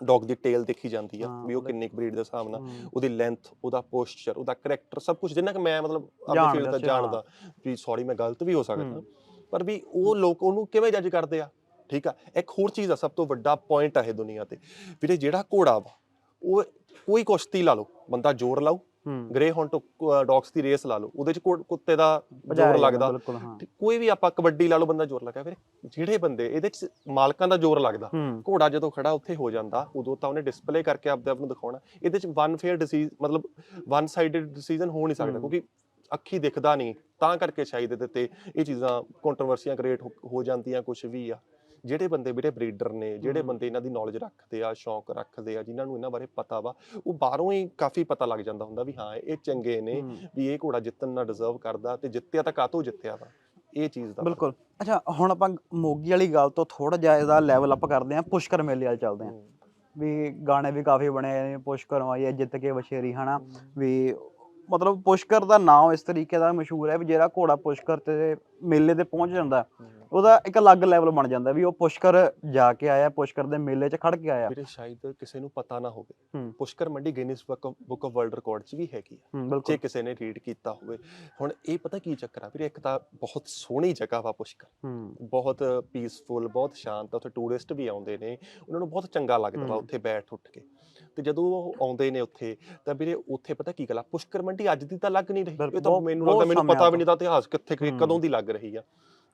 ਡੌਗ ਦੀ ਟੇਲ ਦੇਖੀ ਜਾਂਦੀ ਆ ਵੀ ਉਹ ਕਿੰਨੀ ਬਰੀਡ ਦੇ ਹਿਸਾਬ ਨਾਲ ਉਹਦੀ ਲੈਂਥ ਉਹਦਾ ਪੋਸਚਰ ਉਹਦਾ ਕਰੈਕਟਰ ਸਭ ਕੁਝ ਜਿੰਨਾ ਕਿ ਮੈਂ ਮਤਲਬ ਆਪਣੀ ਫੀਲਡ ਦਾ। ਜਾਣਦਾ ਵੀ ਸੌਰੀ ਮੈਂ ਗਲਤ ਵੀ ਹੋ ਸਕਦਾ। ਪਰ ਵੀ ਉਹ ਲੋਕ ਉਹਨੂੰ ਕਿਵੇਂ ਜੱਜ ਕਰਦੇ ਆ? ਠੀਕ ਆ? ਇੱਕ ਹੋਰ ਚੀਜ਼ ਆ ਸਭ ਤੋਂ ਵੱਡਾ ਪੁਆਇੰਟ ਆ ਇਹ ਦੁਨੀਆ ਤੇ। ਵੀਰੇ ਜਿਹੜਾ ਘੋੜਾ ਵਾ ਉਹ ਕੋਈ ਕੁਸ਼ਤੀ ਲਾ ਲਓ ਬੰਦਾ ਜ਼ੋਰ ਲਾਓ ਗ੍ਰੇ ਹੌਂਟ ਡੌਗਸ ਦੀ ਰੇਸ ਲਾ ਲਓ ਉਹਦੇ ਚ ਕੁੱਤੇ ਦਾ ਜ਼ੋਰ ਲੱਗਦਾ। ਕੋਈ ਵੀ ਆਪਾਂ ਕਬੱਡੀ ਲਾ ਲਓ ਬੰਦਾ ਜ਼ੋਰ ਲਗਾ ਵੀਰੇ। ਜਿਹੜੇ ਬੰਦੇ ਇਹਦੇ ਚ ਮਾਲਕਾਂ ਦਾ ਜ਼ੋਰ ਲੱਗਦਾ। ਘੋੜਾ ਜਦੋਂ ਖੜਾ ਉੱਥੇ ਹੋ ਜਾਂਦਾ ਉਦੋਂ ਤਾਂ ਉਹਨੇ ਡਿਸਪਲੇ ਕਰਕੇ ਆਪਦੇ ਆਪ ਨੂੰ ਦਿਖਾਉਣਾ। ਇਹਦੇ ਚ ਵਨ ਫੇਅਰ ਡਿਸੀਜ਼ ਮਤਲਬ ਵਨ ਸਾਈਡਡ ਡਿਸੀਜਨ ਹੋ ਨਹੀਂ ਸਕਦਾ। ਕਿਉਂਕਿ ਅੱਖੀ ਦਿਖਦਾ ਨਹੀਂ ਤਾਂ ਕਰਕੇ ਸ਼ਾਇਦ ਇਹਦੇ ਤੇ ਇਹ ਚੀਜ਼ਾਂ ਕੰਟਰੋਵਰਸੀਆਂ ਕ੍ਰੀਏਟ ਹੋ ਜਾਂਦੀਆਂ ਕੁਝ ਵੀ ਆ। ਜਿਹੜੇ ਬੰਦੇ ਵੀਰੇ ਬਰੀਡਰ ਨੇ ਜਿਹੜੇ। ਬੰਦੇ ਇਹਨਾਂ ਦੀ ਨੌਲੇਜ ਰੱਖਦੇ ਆ ਸ਼ੌਂਕ ਰੱਖਦੇ ਆ ਜਿਨ੍ਹਾਂ ਨੂੰ ਇਹਨਾਂ ਬਾਰੇ ਪਤਾ ਵਾ ਉਹ ਬਾਹਰੋਂ ਹੀ ਕਾਫੀ ਪਤਾ ਲੱਗ ਜਾਂਦਾ ਹੁੰਦਾ ਵੀ ਹਾਂ ਇਹ ਚੰਗੇ ਨੇ ਵੀ ਇਹ ਘੋੜਾ ਜਿੱਤਣ ਦਾ ਡਿਜ਼ਰਵ ਕਰਦਾ ਤੇ ਜਿੱਤਿਆ ਤਾਂ ਕਾਤੋਂ ਜਿੱਤਿਆ ਵਾ? ਇਹ ਚੀਜ਼ ਦਾ ਬਿਲਕੁਲ। ਅੱਛਾ ਹੁਣ ਆਪਾਂ ਮੋਗੀ ਵਾਲੀ ਗੱਲ ਤੋਂ ਥੋੜਾ ਜਿਹਾ ਇਹਦਾ ਲੈਵਲ ਅਪ ਕਰਦੇ ਹਾਂ ਪੁਸ਼ਕਰ ਮੇਲੇ ਵਾਲ ਚੱਲਦੇ ਹਮ, ਵੀ ਗਾਣੇ ਵੀ ਕਾਫੀ ਬਣੇ ਨੇ ਪੁਸ਼ਕਰ ਆਈ ਜਿੱਤ ਕੇ ਵਸ਼ੇਰੀ ਹਨਾ? ਵੀ ਮਤਲਬ ਪੁਸ਼ਕਰ ਦਾ ਨਾਮ ਇਸ ਤਰੀਕੇ ਦਾ ਮਸ਼ਹੂਰ ਹੈ ਵੀ ਜਿਹੜਾ ਘੋੜਾ ਪੁਸ਼ਕਰ ਤੇ ਮੇਲੇ ਤੇ ਪਹੁੰਚ ਜਾਂਦਾ। ਉਹਦਾ ਇੱਕ ਅਲੱਗ ਲੈਵਲ ਬਣ ਜਾਂਦਾ ਵੀ ਉਹ ਪੁਸ਼ਕਰ ਜਾ ਕੇ ਆਇਆ ਪੁਸ਼ਕਰ ਦੇ ਮੇਲੇ 'ਚ ਖੜ ਕੇ ਆਇਆ। ਵੀਰੇ ਸ਼ਾਇਦ ਕਿਸੇ ਨੂੰ ਪਤਾ ਨਾ ਹੋਵੇ। ਪੁਸ਼ਕਰ ਮੰਡੀ Guinness Book of World record 'ਚ ਵੀ ਹੈਗੀ ਆ। ਜੇ ਕਿਸੇ ਨੇ ਰੀਡ ਕੀਤਾ ਹੋਵੇ। ਹੁਣ ਇਹ ਪਤਾ ਕੀ ਚੱਕਰ ਆ? ਵੀਰੇ ਇੱਕ ਤਾਂ ਬਹੁਤ ਸੋਹਣੀ ਜਗ੍ਹਾ ਵਾ ਪੁਸ਼ਕਰ। ਬਹੁਤ ਪੀਸਫੁਲ ਬਹੁਤ ਸ਼ਾਂਤ ਆ ਉੱਥੇ ਟੂਰਿਸਟ ਵੀ ਆਉਂਦੇ ਨੇ। ਉਹਨਾਂ ਨੂੰ ਬਹੁਤ ਚੰਗਾ ਲੱਗਦਾ ਵਾ। ਉੱਥੇ ਬੈਠ ਉੱਠ ਕੇ। ਤੇ ਜਦੋਂ ਉਹ ਆਉਂਦੇ ਨੇ ਉੱਥੇ ਤਾਂ ਵੀਰੇ ਉੱਥੇ ਪਤਾ ਕੀ ਗੱਲ ਆ? ਪੁਸ਼ਕਰ ਮੰਡੀ ਅੱਜ ਦੀ ਤਾਂ ਲੱਗ ਨਹੀਂ ਰਹੀ। ਇਹ ਤਾਂ ਮੈਨੂੰ ਲੱਗਦਾ ਮੈਨੂੰ ਪਤਾ ਵੀ। ਨਹੀਂ ਤਾਂ ਇਤਿਹਾਸ ਕਿੱਥੇ। ਕਦੋਂ ਦੀ ਲੱਗ ਰਹੀ ਆ।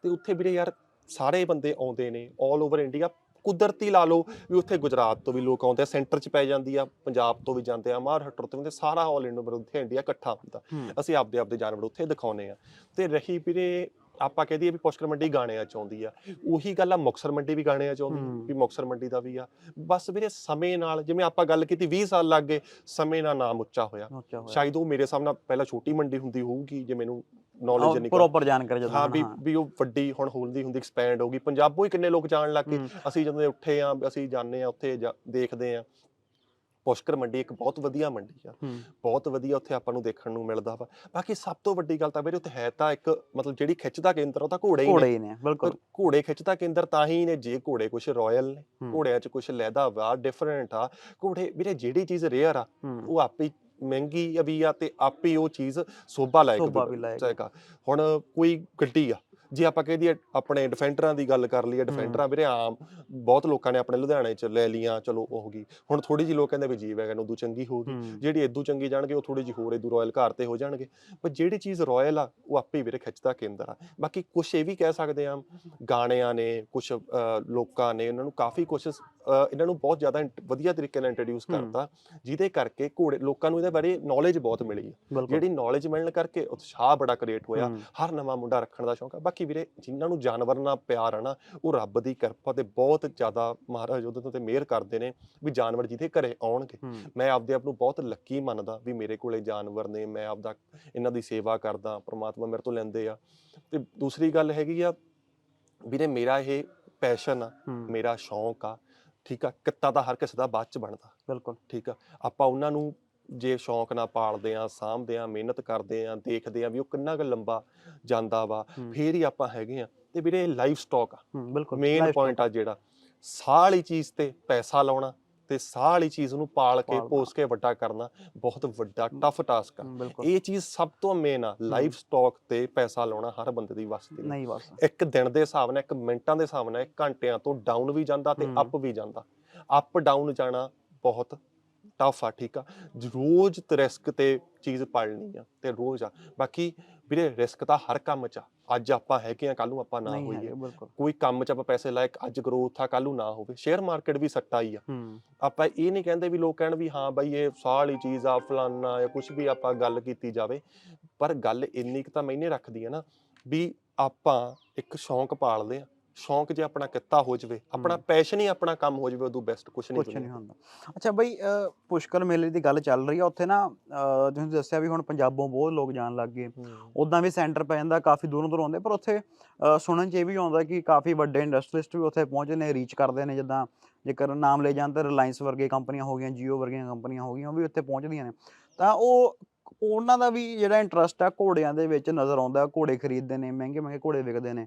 ਤੇ ਉੱਥੇ ਵੀਰੇ ਯਾਰ ਸਾਰੇ ਬੰਦੇ ਆਉਂਦੇ ਨੇ 올 ਓਵਰ ਇੰਡੀਆ ਕੁਦਰਤੀ ਲਾ ਲਓ ਵੀ ਉੱਥੇ ਗੁਜਰਾਤ ਤੋਂ ਵੀ ਲੋਕ ਆਉਂਦੇ ਆ ਸੈਂਟਰ 'ਚ ਪੈ ਜਾਂਦੀ ਆ ਪੰਜਾਬ ਤੋਂ ਵੀ ਜਾਂਦੇ ਆ ਮਹਾਰਾਸ਼ਟਰ ਤੋਂ ਵੀ ਤੇ ਸਾਰਾ ਆਲ ਇੰਡੀਆ ਉੱਥੇ ਇੰਡੀਆ ਇਕੱਠਾ ਹੁੰਦਾ। ਅਸੀਂ ਆਪਦੇ ਆਪਦੇ ਜਾਨਵਰ ਉੱਥੇ ਦਿਖਾਉਨੇ ਆ। ਤੇ ਰਹੀ ਵੀਰੇ ਆਪਾਂ ਕਹਦੇ ਵੀ ਪੁਸ਼ਕਰ ਮੰਡੀ ਗਾਣਿਆਂ ਚ ਆਉਂਦੀ ਆ। ਉਹੀ ਗੱਲ ਆ ਮੁਕਸਰ ਮੰਡੀ ਵੀ ਗਾਣਿਆਂ ਚ ਆਉਂਦੀ ਆ, ਹੂੰ। ਵੀ ਮੁਕਸਰ ਮੰਡੀ ਦਾ ਵੀ ਆ। ਬਸ ਵੀਰੇ ਸਮੇਂ ਨਾਲ ਜਿਵੇਂ ਆਪਾਂ ਗੱਲ ਕੀਤੀ 20 ਸਾਲ ਲੱਗ ਗਏ ਸਮੇਂ ਨਾਲ ਨਾਮ ਉੱਚਾ ਹੋਇਆ। ਸ਼ਾਇਦ ਉਹ ਮੇਰੇ ਨਾਲ ਪਹਿਲਾਂ ਛੋਟੀ ਮੰਡੀ ਹੁੰਦੀ ਹੋਊਗੀ ਜੇ ਮੈਨੂੰ ਨੌਲੇਜ ਨਹੀਂ ਪ੍ਰੋਪਰ ਜਾਣਕਾਰੀ ਜਦੋਂ ਹਾਂ ਵੀ ਵੀ ਉਹ ਵੱਡੀ ਹੁਣ ਹੁੰਦੀ ਹੁੰਦੀ ਐਕਸਪੈਂਡ ਹੋਗੀ ਪੰਜਾਬੋਂ ਹੀ ਕਿੰਨੇ ਲੋਕ ਜਾਣ ਲੱਗ ਗਏ। ਅਸੀਂ ਜਦੋਂ ਉੱਠੇ ਆ ਅਸੀਂ ਜਾਂਦੇ ਆ ਉੱਥੇ ਦੇਖਦੇ ਆ। ਪੁਸ਼ਕਰ ਮੰਡੀ ਇੱਕ ਬਹੁਤ ਵਧੀਆ ਮੰਡੀ ਆ। ਬਹੁਤ ਵਧੀਆ ਉੱਥੇ ਆਪਾਂ ਨੂੰ ਦੇਖਣ ਨੂੰ ਮਿਲਦਾ ਵਾ। ਬਾਕੀ ਸਭ ਤੋਂ ਵੱਡੀ ਗੱਲ ਤਾਂ ਵੀਰੇ ਉੱਥੇ ਹੈ ਤਾਂ ਇੱਕ ਮਤਲਬ ਜਿਹੜੀ ਖਿੱਚ ਦਾ ਕੇਂਦਰ ਉਹ ਤਾਂ ਘੋੜੇ ਹੀ ਨੇ। ਘੋੜੇ ਹੀ ਨੇ ਬਿਲਕੁਲ। ਪਰ ਘੋੜੇ ਖਿੱਚ ਦਾ ਕੇਂਦਰ ਤਾਂ ਹੀ ਨੇ ਜੇ ਘੋੜੇ ਕੁਝ ਰਾਇਲ ਨੇ। ਘੋੜਿਆਂ 'ਚ ਕੁਝ ਲੈਦਾ ਵਾ ਡਿਫਰੈਂਟ ਆ। ਘੋੜੇ ਵੀਰੇ ਜਿਹੜੀ ਚੀਜ਼ ਰੇਅਰ ਆ ਉਹ ਆਪੇ ਮਹਿੰਗੀ ਆ ਵੀ ਆ ਤੇ ਆਪੇ ਉਹ ਚੀਜ਼ ਸੋਭਾ ਲਾਇਕ ਸੋਭਾ ਵੀ ਲਾਇਕ। ਜਾਏਗਾ। ਹੁਣ ਕੋਈ ਗੱਡੀ ਆ ਜੇ ਆਪਾਂ ਕਹਿ ਦਈਏ ਆਪਣੇ ਡਿਫੈਂਡਰਾਂ ਦੀ ਗੱਲ ਕਰ ਲਈਏ ਡਿਫੈਂਡਰਾਂ ਵੀਰੇ ਆਮ ਬਹੁਤ ਲੋਕਾਂ ਨੇ ਆਪਣੇ ਲੁਧਿਆਣੇ 'ਚ ਲੈ ਲੀਆਂ ਚਲੋ ਉਹ ਹੋ ਗਈ। ਹੁਣ ਥੋੜੀ ਜਿਹੀ ਲੋਕ ਕਹਿੰਦੇ ਵੀ ਜੀ ਵੈਗਨ ਉਦੋਂ ਚੰਗੀ ਹੋਊਗੀ ਹੂੰ। ਜਿਹੜੀ ਇਦੋਂ ਚੰਗੀ ਜਾਣਗੇ ਉਹ ਥੋੜੀ ਜਿਹੀ ਹੋਰ ਇਦੋਂ ਰਾਇਲ ਘਰ ਤੇ ਹੋ ਜਾਣਗੇ। ਪਰ ਜਿਹੜੀ ਚੀਜ਼ ਰਾਇਲ ਆ ਉਹ ਆਪੇ ਹੀ ਵੀਰੇ ਖਿੱਚਦਾ ਕੇਂਦਰ ਆ। ਬਾਕੀ ਕੁਝ ਇਹ ਵੀ ਕਹਿ ਸਕਦੇ ਆ ਗਾਣਿਆਂ ਨੇ ਕੁਝ ਲੋਕਾਂ ਨੇ ਇਹਨਾਂ ਨੂੰ ਕਾਫੀ ਕੁਝ ਇਹਨਾਂ ਨੂੰ ਬਹੁਤ ਜ਼ਿਆਦਾ ਵਧੀਆ ਤਰੀਕੇ ਨਾਲ ਇੰਟਰੋਡਿਊਸ। ਕਰਤਾ ਜਿਹਦੇ ਕਰਕੇ ਘੋੜੇ ਲੋਕਾਂ ਨੂੰ ਇਹਦੇ ਬਾਰੇ ਨੌਲੇਜ ਬਹੁਤ ਮਿਲੀ। ਜਿਹੜੀ ਨੌਲੇਜ ਮਿਲਣ ਕਰਕੇ ਉਤਸ਼ਾਹ ਬੜਾ ਕ੍ਰੀਏਟ ਹੋਇਆ। ਹਰ ਨਵਾਂ ਮੁੰਡਾ ਰੱਖਣ ਦਾ ਸ਼ੌਂਕ ਆ। ਬਾਕੀ ਵੀਰੇ ਜਿਨ੍ਹਾਂ ਨੂੰ ਜਾਨਵਰ ਨਾਲ ਪਿਆਰ ਆ ਨਾ ਉਹ ਰੱਬ ਦੀ ਕਿਰਪਾ ਤੇ ਬਹੁਤ ਜ਼ਿਆਦਾ ਮਹਾਰਾਜ ਉਹਦੇ ਤੇ ਮਿਹਰ ਕਰਦੇ ਨੇ ਵੀ ਜਾਨਵਰ ਜਿਹਦੇ ਘਰੇ ਆਉਣਗੇ। ਮੈਂ ਆਪਦੇ ਆਪ ਨੂੰ ਬਹੁਤ ਲੱਕੀ ਮੰਨਦਾ ਵੀ ਮੇਰੇ ਕੋਲੇ ਜਾਨਵਰ ਨੇ ਮੈਂ ਆਪਦਾ ਇਹਨਾਂ ਦੀ ਸੇਵਾ ਕਰਦਾ ਪ੍ਰਮਾਤਮਾ ਮੇਰੇ ਤੋਂ ਲੈਂਦੇ ਆ। ਤੇ ਦੂਸਰੀ ਗੱਲ ਹੈਗੀ ਆ ਵੀਰੇ ਮੇਰਾ ਇਹ ਪੈਸ਼ਨ ਆ ਮੇਰਾ ਸ਼ੌਂਕ ਆ ਠੀਕ ਆ? ਕਿੱਤਾ ਤਾਂ ਹਰ ਕਿਸੇ ਦਾ ਬਾਅਦ ਚ ਬਣਦਾ। ਬਿਲਕੁਲ। ਠੀਕ ਆ? ਆਪਾਂ ਉਹਨਾਂ ਨੂੰ ਜੇ ਸ਼ੌਂਕ ਨਾਲ ਪਾਲਦੇ ਆ ਸਾਂਭਦੇ ਆ ਮਿਹਨਤ ਕਰਦੇ ਆ ਦੇਖਦੇ ਆ ਵੀ ਉਹ ਕਿੰਨਾ ਕੁ ਲੰਬਾ ਜਾਂਦਾ ਵਾ। ਫੇਰ ਹੀ ਆਪਾਂ ਹੈਗੇ ਆ। ਤੇ ਵੀਰੇ ਲਾਈਫ ਸਟਾਕ ਆ। ਬਿਲਕੁਲ। ਮੇਨ। ਪੁਆਇੰਟ ਆ ਜਿਹੜਾ ਵਾਲੀ ਚੀਜ਼ ਤੇ ਪੈਸਾ ਲਾਉਣਾ ਤੇ ਸਾਹ ਵਾਲੀ ਚੀਜ਼ ਨੂੰ ਪਾਲ ਕੇ। ਪੋਸ ਕੇ ਵੱਡਾ ਕਰਨਾ ਬਹੁਤ ਵੱਡਾ ਟਫ ਟਾਸਕ ਆ। ਇਹ ਚੀਜ਼ ਸਭ ਤੋਂ ਮੇਨ ਆ ਲਾਈਫ ਸਟਾਕ ਤੇ ਪੈਸਾ ਲਾਉਣਾ ਹਰ ਬੰਦੇ ਦੀ ਵੱਸ ਦੀ ਨਹੀਂ ਬਸ ਇੱਕ ਦਿਨ ਦੇ ਹਿਸਾਬ ਨਾਲ ਇੱਕ ਮਿੰਟਾਂ ਦੇ ਹਿਸਾਬ ਨਾਲ ਇੱਕ ਘੰਟਿਆਂ ਤੋਂ ਡਾਊਨ ਵੀ ਜਾਂਦਾ ਤੇ। ਅਪ ਵੀ ਜਾਂਦਾ। ਅਪ ਡਾਊਨ ਜਾਣਾ ਬਹੁਤ ਟਫ ਆ ਠੀਕ ਆ? ਰੋਜ਼ ਰਿਸਕ ਤੇ ਚੀਜ਼ ਪਾਲਣੀ ਆ ਤੇ ਰੋਜ਼ ਆ। ਬਾਕੀ ਵੀਰੇ ਰਿਸਕ ਤਾਂ ਹਰ ਕੰਮ 'ਚ ਆ। ਅੱਜ ਆਪਾਂ ਹੈਗੇ ਆ ਕੱਲ ਨੂੰ ਆਪਾਂ ਨਾ ਨਹੀਂ ਹੋਈਏ। ਹੈਗੇ ਬਿਲਕੁਲ। ਕੋਈ ਕੰਮ 'ਚ ਆਪਾਂ ਪੈਸੇ ਲਾਏ ਅੱਜ ਗਰੋਥ ਆ ਕੱਲ ਨੂੰ ਨਾ ਹੋਵੇ। ਸ਼ੇਅਰ ਮਾਰਕੀਟ ਵੀ ਸੱਟਾ ਹੀ ਆ। ਹੂੰ। ਆਪਾਂ ਇਹ ਨਹੀਂ ਕਹਿੰਦੇ ਵੀ ਲੋਕ ਕਹਿਣ ਵੀ ਹਾਂ ਬਾਈ ਇਹ ਸਾਹ ਵਾਲੀ ਚੀਜ਼ ਆ ਫਲਾਨਾ ਜਾਂ ਕੁਝ ਵੀ ਆਪਾਂ ਗੱਲ ਕੀਤੀ ਜਾਵੇ। ਪਰ ਗੱਲ ਇੰਨੀ ਕੁ ਤਾਂ ਮੈਨੇ ਰੱਖਦੀ ਹੈ ਨਾ? ਵੀ ਆਪਾਂ ਇੱਕ ਸ਼ੌਂਕ ਪਾਲਦੇ ਆ। ਸ਼ੌਂਕ ਜੇ ਆਪਣਾ ਕਿੱਤਾ ਹੋ ਜਵੇ ਆਪਣਾ। ਪੈਸ਼ਨ ਹੀ ਆਪਣਾ ਕੰਮ ਹੋ ਜਵੇ ਉਦੋਂ ਬੈਸਟ ਕੁਝ ਨਹੀਂ ਹੁੰਦਾ। ਅੱਛਾ ਬਈ ਪੁਸ਼ਕਰ ਮੇਲੇ ਦੀ ਗੱਲ ਚੱਲ ਰਹੀ ਆ ਉੱਥੇ ਨਾ ਤੁਸੀਂ ਦੱਸਿਆ ਵੀ ਹੁਣ ਪੰਜਾਬੋਂ ਬਹੁਤ ਲੋਕ ਜਾਣ ਲੱਗ ਗਏ। ਉਦਾਂ ਵੀ ਸੈਂਟਰ ਪੈ ਜਾਂਦਾ ਕਾਫੀ ਦੂਰੋਂ ਦੂਰੋਂ ਆਉਂਦੇ ਪਰ ਉੱਥੇ ਸੁਣਨ ਚ ਇਹ ਵੀ ਆਉਂਦਾ ਕਿ ਕਾਫੀ ਵੱਡੇ ਇੰਡਸਟਰੀਸਟ ਵੀ ਉੱਥੇ ਪਹੁੰਚਦੇ ਨੇ ਰੀਚ ਕਰਦੇ ਨੇ ਜਿੱਦਾਂ ਜੇਕਰ ਨਾਮ ਲੈ ਤਾਂ ਰਿਲਾਇੰਸ ਵਰਗੇ ਕੰਪਨੀਆਂ ਹੋ ਗਈਆਂ ਜੀਓ ਵਰਗੀਆਂ ਕੰਪਨੀਆਂ ਹੋ ਗਈਆਂ ਉਹ ਵੀ ਉੱਥੇ ਪਹੁੰਚਦੀਆਂ ਨੇ। ਤਾਂ ਉਹ ਉਹਨਾਂ ਦਾ ਵੀ ਜਿਹੜਾ ਇੰਟਰਸਟ ਆ ਘੋੜਿਆਂ ਦੇ ਵਿੱਚ ਨਜ਼ਰ ਆਉਂਦਾ ਘੋੜੇ ਖਰੀਦਦੇ ਨੇ ਮਹਿੰਗੇ ਮਹਿੰਗੇ ਘੋੜੇ ਵਿਕਦੇ ਨੇ।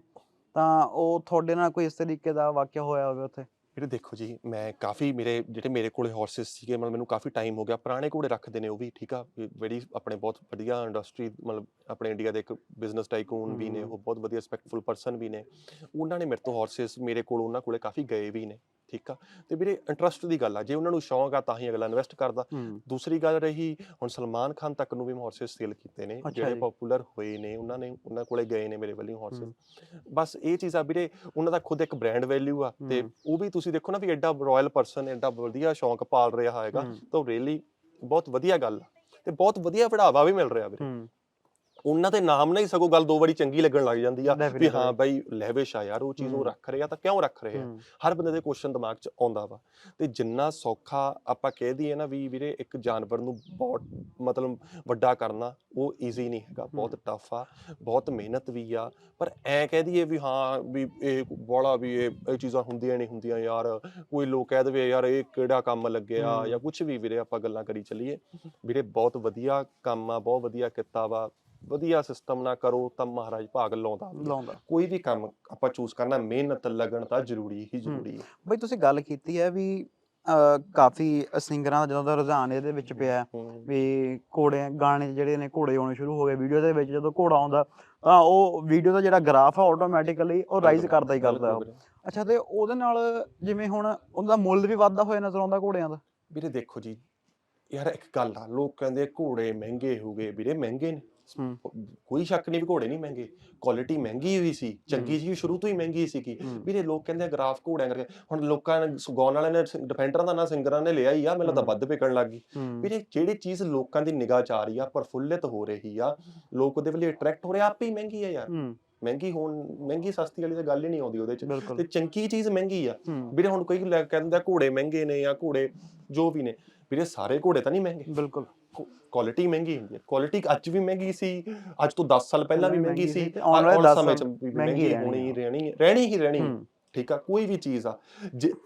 ਤਾਂ ਉਹ ਤੁਹਾਡੇ ਨਾਲ ਕੋਈ ਇਸ ਤਰੀਕੇ ਦਾ ਵਾਕਿਆ ਹੋਇਆ ਹੋਵੇ ਉੱਥੇ? ਵੀਰੇ ਦੇਖੋ ਜੀ ਮੈਂ ਕਾਫੀ ਮੇਰੇ ਜਿਹੜੇ ਮੇਰੇ ਕੋਲੇ ਹਾਰਸਸ ਸੀਗੇ ਮਤਲਬ ਮੈਨੂੰ ਕਾਫੀ ਟਾਈਮ ਹੋ ਗਿਆ। ਪੁਰਾਣੇ ਘੋੜੇ ਰੱਖਦੇ ਨੇ ਉਹ ਵੀ ਠੀਕ ਆ? ਵੈਰੀ ਆਪਣੇ ਬਹੁਤ ਵਧੀਆ ਇੰਡਸਟਰੀ ਮਤਲਬ ਆਪਣੇ ਇੰਡੀਆ ਦੇ ਇੱਕ ਬਿਜ਼ਨਸ ਟਾਈਕੂਨ ਵੀ ਨੇ। ਉਹ ਬਹੁਤ ਵਧੀਆ ਰਿਸਪੈਕਟਫੁਲ ਪਰਸਨ ਵੀ ਨੇ। ਉਹਨਾਂ ਨੇ ਮੇਰੇ ਤੋਂ ਹਾਰਸਸ ਮੇਰੇ ਕੋਲ ਉਹਨਾਂ ਕੋਲੇ ਕਾਫੀ ਗਏ ਵੀ ਨੇ। ਠੀਕ ਆ ਤੇ ਵੀਰੇ ਇੰਟਰਸਟ ਦੀ ਗੱਲ ਆ ਜੇ ਉਹਨਾਂ ਨੂੰ ਸ਼ੌਂਕ ਆ ਤਾਂ ਹੀ ਅਗਲਾ ਇਨਵੈਸਟ ਕਰਦਾ ਦੂਸਰੀ ਗੱਲ ਰਹੀ ਹੁਣ ਸਲਮਾਨ ਖਾਨ ਤੱਕ ਨੂੰ ਵੀ ਮੈਂ ਹਾਰਸਸ ਸੇਲ ਕੀਤੇ ਨੇ ਜਿਹੜੇ। ਪਪੂਲਰ ਹੋਏ ਨੇ ਉਹਨਾਂ ਨੇ ਉਹਨਾਂ ਕੋਲੇ ਗਏ ਨੇ ਮੇਰੇ ਵੱਲੋਂ। ਹਾਰਸਸ ਬਸ ਇਹ ਚੀਜ਼ ਆ ਵੀਰੇ ਉਹਨਾਂ ਦਾ ਖੁਦ ਇੱਕ ਬ੍ਰਾਂਡ ਵੈਲਿਊ ਆ ਤੇ। ਉਹ ਵੀ ਤੁਸੀਂ ਦੇਖੋ ਨਾ ਵੀ ਐਡਾ ਰਾਇਲ ਪਰਸਨ ਐਡਾ ਵਧੀਆ ਸ਼ੌਂਕ ਪਾਲ ਰਿਹਾ ਹੈਗਾ। ਤਾਂ ਰੀਲੀ ਬਹੁਤ ਵਧੀਆ ਗੱਲ ਆ ਤੇ ਬਹੁਤ ਵਧੀਆ ਵੜਾਵਾ ਵੀ ਮਿਲ ਰਿਹਾ ਵੀਰੇ ਉਹਨਾਂ ਦੇ ਨਾਮ ਨਾਲ ਹੀ ਸਗੋਂ ਗੱਲ ਦੋ ਵਾਰੀ ਚੰਗੀ ਲੱਗਣ ਲੱਗ ਜਾਂਦੀ ਆ ਵੀ. ਹਾਂ ਬਾਈ ਲੈਵਿਸ਼ ਆ ਯਾਰ ਉਹ ਚੀਜ਼ ਉਹ। ਰੱਖ ਰਿਹਾ ਤਾਂ ਕਿਉਂ ਰੱਖ ਰਿਹਾ ਹਰ ਬੰਦੇ ਦੇ ਕੁਐਸਚਨ ਦਿਮਾਗ 'ਚ ਆਉਂਦਾ ਵਾ ਤੇ ਜਿੰਨਾ ਸੌਖਾ ਆਪਾਂ ਕਹਿ ਦਈਏ ਨਾ ਵੀ ਵੀਰੇ ਇੱਕ ਜਾਨਵਰ ਨੂੰ ਬਹੁਤ ਮਤਲਬ ਵੱਡਾ ਕਰਨਾ ਉਹ ਈਜ਼ੀ ਨਹੀਂ ਹੈਗਾ ਬਹੁਤ ਟਫ ਆ ਬਹੁਤ ਮਿਹਨਤ ਵੀ ਆ ਪਰ ਐ ਕਹਿ ਦਈਏ ਵੀ ਹਾਂ ਵੀ ਇਹ ਬੜਾ ਵੀ ਇਹ ਚੀਜ਼ਾਂ ਹੁੰਦੀਆਂ ਨਹੀਂ ਹੁੰਦੀਆਂ ਯਾਰ ਕੋਈ ਲੋਕ ਕਹਿ ਦੇਵੇ ਯਾਰ ਇਹ ਕਿਹੜਾ ਕੰਮ ਲੱਗਿਆ। ਜਾਂ ਕੁਝ ਵੀ ਵੀਰੇ ਆਪਾਂ ਗੱਲਾਂ ਕਰੀ ਚੱਲੀਏ ਵੀਰੇ ਬਹੁਤ ਵਧੀਆ ਕੰਮ ਆ ਬਹੁਤ ਵਧੀਆ ਕੀਤਾ ਵਾ ਵਧੀਆ ਸਿਸਟਮ ਨਾਲ ਕਰੋ ਤਾਂ ਮਹਾਰਾਜ ਭਾਗ ਲਾਉਂਦਾ। ਲਾਉਂਦਾ ਕੋਈ ਵੀ ਕੰਮ ਆਪਾਂ ਚੂਜ਼ ਕਰਨਾ ਮਿਹਨਤ ਲੱਗਣ ਤਾਂ ਜ਼ਰੂਰੀ ਹੀ ਜ਼ਰੂਰੀ ਹੈ ਬਈ ਤੁਸੀਂ ਗੱਲ ਕੀਤੀ ਹੈ ਵੀ ਕਾਫੀ ਸਿੰਗਰਾਂ ਦਾ ਜਦੋਂ ਦਾ ਰੁਝਾਨ ਇਹਦੇ ਵਿੱਚ ਪਿਆ। ਵੀ ਘੋੜੇ ਗਾਣੇ ਜਿਹੜੇ ਨੇ ਘੋੜੇ ਆਉਣੇ ਸ਼ੁਰੂ ਹੋ ਗਏ ਵੀਡੀਓ ਦੇ ਵਿੱਚ ਜਦੋਂ ਘੋੜਾ ਆਉਂਦਾ ਤਾਂ ਉਹ ਵੀਡੀਓ ਦਾ ਜਿਹੜਾ ਗ੍ਰਾਫ ਆ ਆਟੋਮੈਟਿਕਲੀ ਉਹ ਰਾਈਜ਼ ਕਰਦਾ ਹੀ ਕਰਦਾ। ਅੱਛਾ ਤੇ ਉਹਦੇ ਨਾਲ ਜਿਵੇਂ ਹੁਣ ਉਹਦਾ ਮੁੱਲ ਵੀ ਵੱਧਦਾ ਹੋਇਆ ਨਜ਼ਰ ਆਉਂਦਾ ਘੋੜਿਆਂ ਦਾ ਵੀਰੇ ਦੇਖੋ ਜੀ ਯਾਰ ਇੱਕ ਗੱਲ ਆ ਲੋਕ ਕਹਿੰਦੇ ਘੋੜੇ ਮਹਿੰਗੇ ਹੋ ਗਏ ਵੀਰੇ ਮਹਿੰਗੇ ਨੇ। ਕੋਈ ਸ਼ੱਕ ਨਹੀਂ ਵੀ ਘੋੜੇ ਨਹੀਂ ਮਹਿੰਗੇ ਕੁਆਲਿਟੀ ਮਹਿੰਗੀ ਹੋਈ ਸੀ ਚੰਗੀ ਸੀ ਸ਼ੁਰੂ ਤੋਂ ਹੀ ਮਹਿੰਗੀ ਸੀਗੀ ਹੂੰ। ਵੀਰੇ ਲੋਕ ਕਹਿੰਦੇ ਗ੍ਰਾਫ ਘੋੜਿਆਂ ਕਰਕੇ ਹੁਣ ਲੋਕਾਂ ਨੇ ਸ- ਗਾਉਣ ਵਾਲਿਆਂ ਨੇ ਡਿਫੈਂਡਰਾਂ ਦਾ ਨਾ ਸਿੰਗਰਾਂ ਨੇ ਲਿਆ ਹੀ ਆ ਮੈਨੂੰ ਤਾਂ। ਵੱਧ ਵਿਕਣ ਲੱਗ ਗਈ। ਵੀਰੇ ਜਿਹੜੀ ਚੀਜ਼ ਲੋਕਾਂ ਦੀ ਨਿਗਾਹ ਚ ਆ ਰਹੀ ਆ ਪ੍ਰਫੁੱਲਿਤ ਹੋ ਰਹੀ ਆ ਲੋਕ ਉਹਦੇ ਵੱਲ ਅਟਰੈਕਟ ਹੋ ਰਹੇ ਆਪੇ ਹੀ ਮਹਿੰਗੀ ਆ ਯਾਰ। ਮਹਿੰਗੀ ਹੋਣ ਮਹਿੰਗੀ ਸਸਤੀ ਵਾਲੀ ਤਾਂ ਗੱਲ ਹੀ ਨਹੀਂ ਆਉਂਦੀ ਉਹਦੇ ਚ। ਤੇ ਚੰਗੀ ਚੀਜ਼ ਮਹਿੰਗੀ ਆ। ਵੀਰੇ ਹੁਣ ਕੋਈ ਕਹਿੰਦਾ ਘੋੜੇ ਮਹਿੰਗੇ ਨੇ ਜਾਂ ਘੋੜੇ ਜੋ ਵੀ ਨੇ ਵੀਰੇ ਸਾਰੇ ਘੋੜੇ ਤਾਂ ਨਹੀਂ ਮਹਿੰਗੇ। ਬਿਲਕੁਲ। ਕੁਆਲਿਟੀ ਮਹਿੰਗੀ ਹੁੰਦੀ ਹੈ। ਕੁਆਲਿਟੀ ਅੱਜ ਵੀ ਮਹਿੰਗੀ ਸੀ ਅੱਜ ਤੋਂ 10 ਸਾਲ ਪਹਿਲਾਂ ਵੀ ਮਹਿੰਗੀ ਸੀ ਆਉਣ ਵਾਲੇ ਆਉਣ 10 ਸਮੇਂ ਚ ਮਹਿੰਗੀ ਰਹਿਣੀ ਹੋਣੀ। ਰਹਿਣੀ ਰਹਿਣੀ ਹੀ ਰਹਿਣੀ। ਹੂੰ। ਠੀਕ ਆ ਕੋਈ ਵੀ ਚੀਜ਼ ਆ।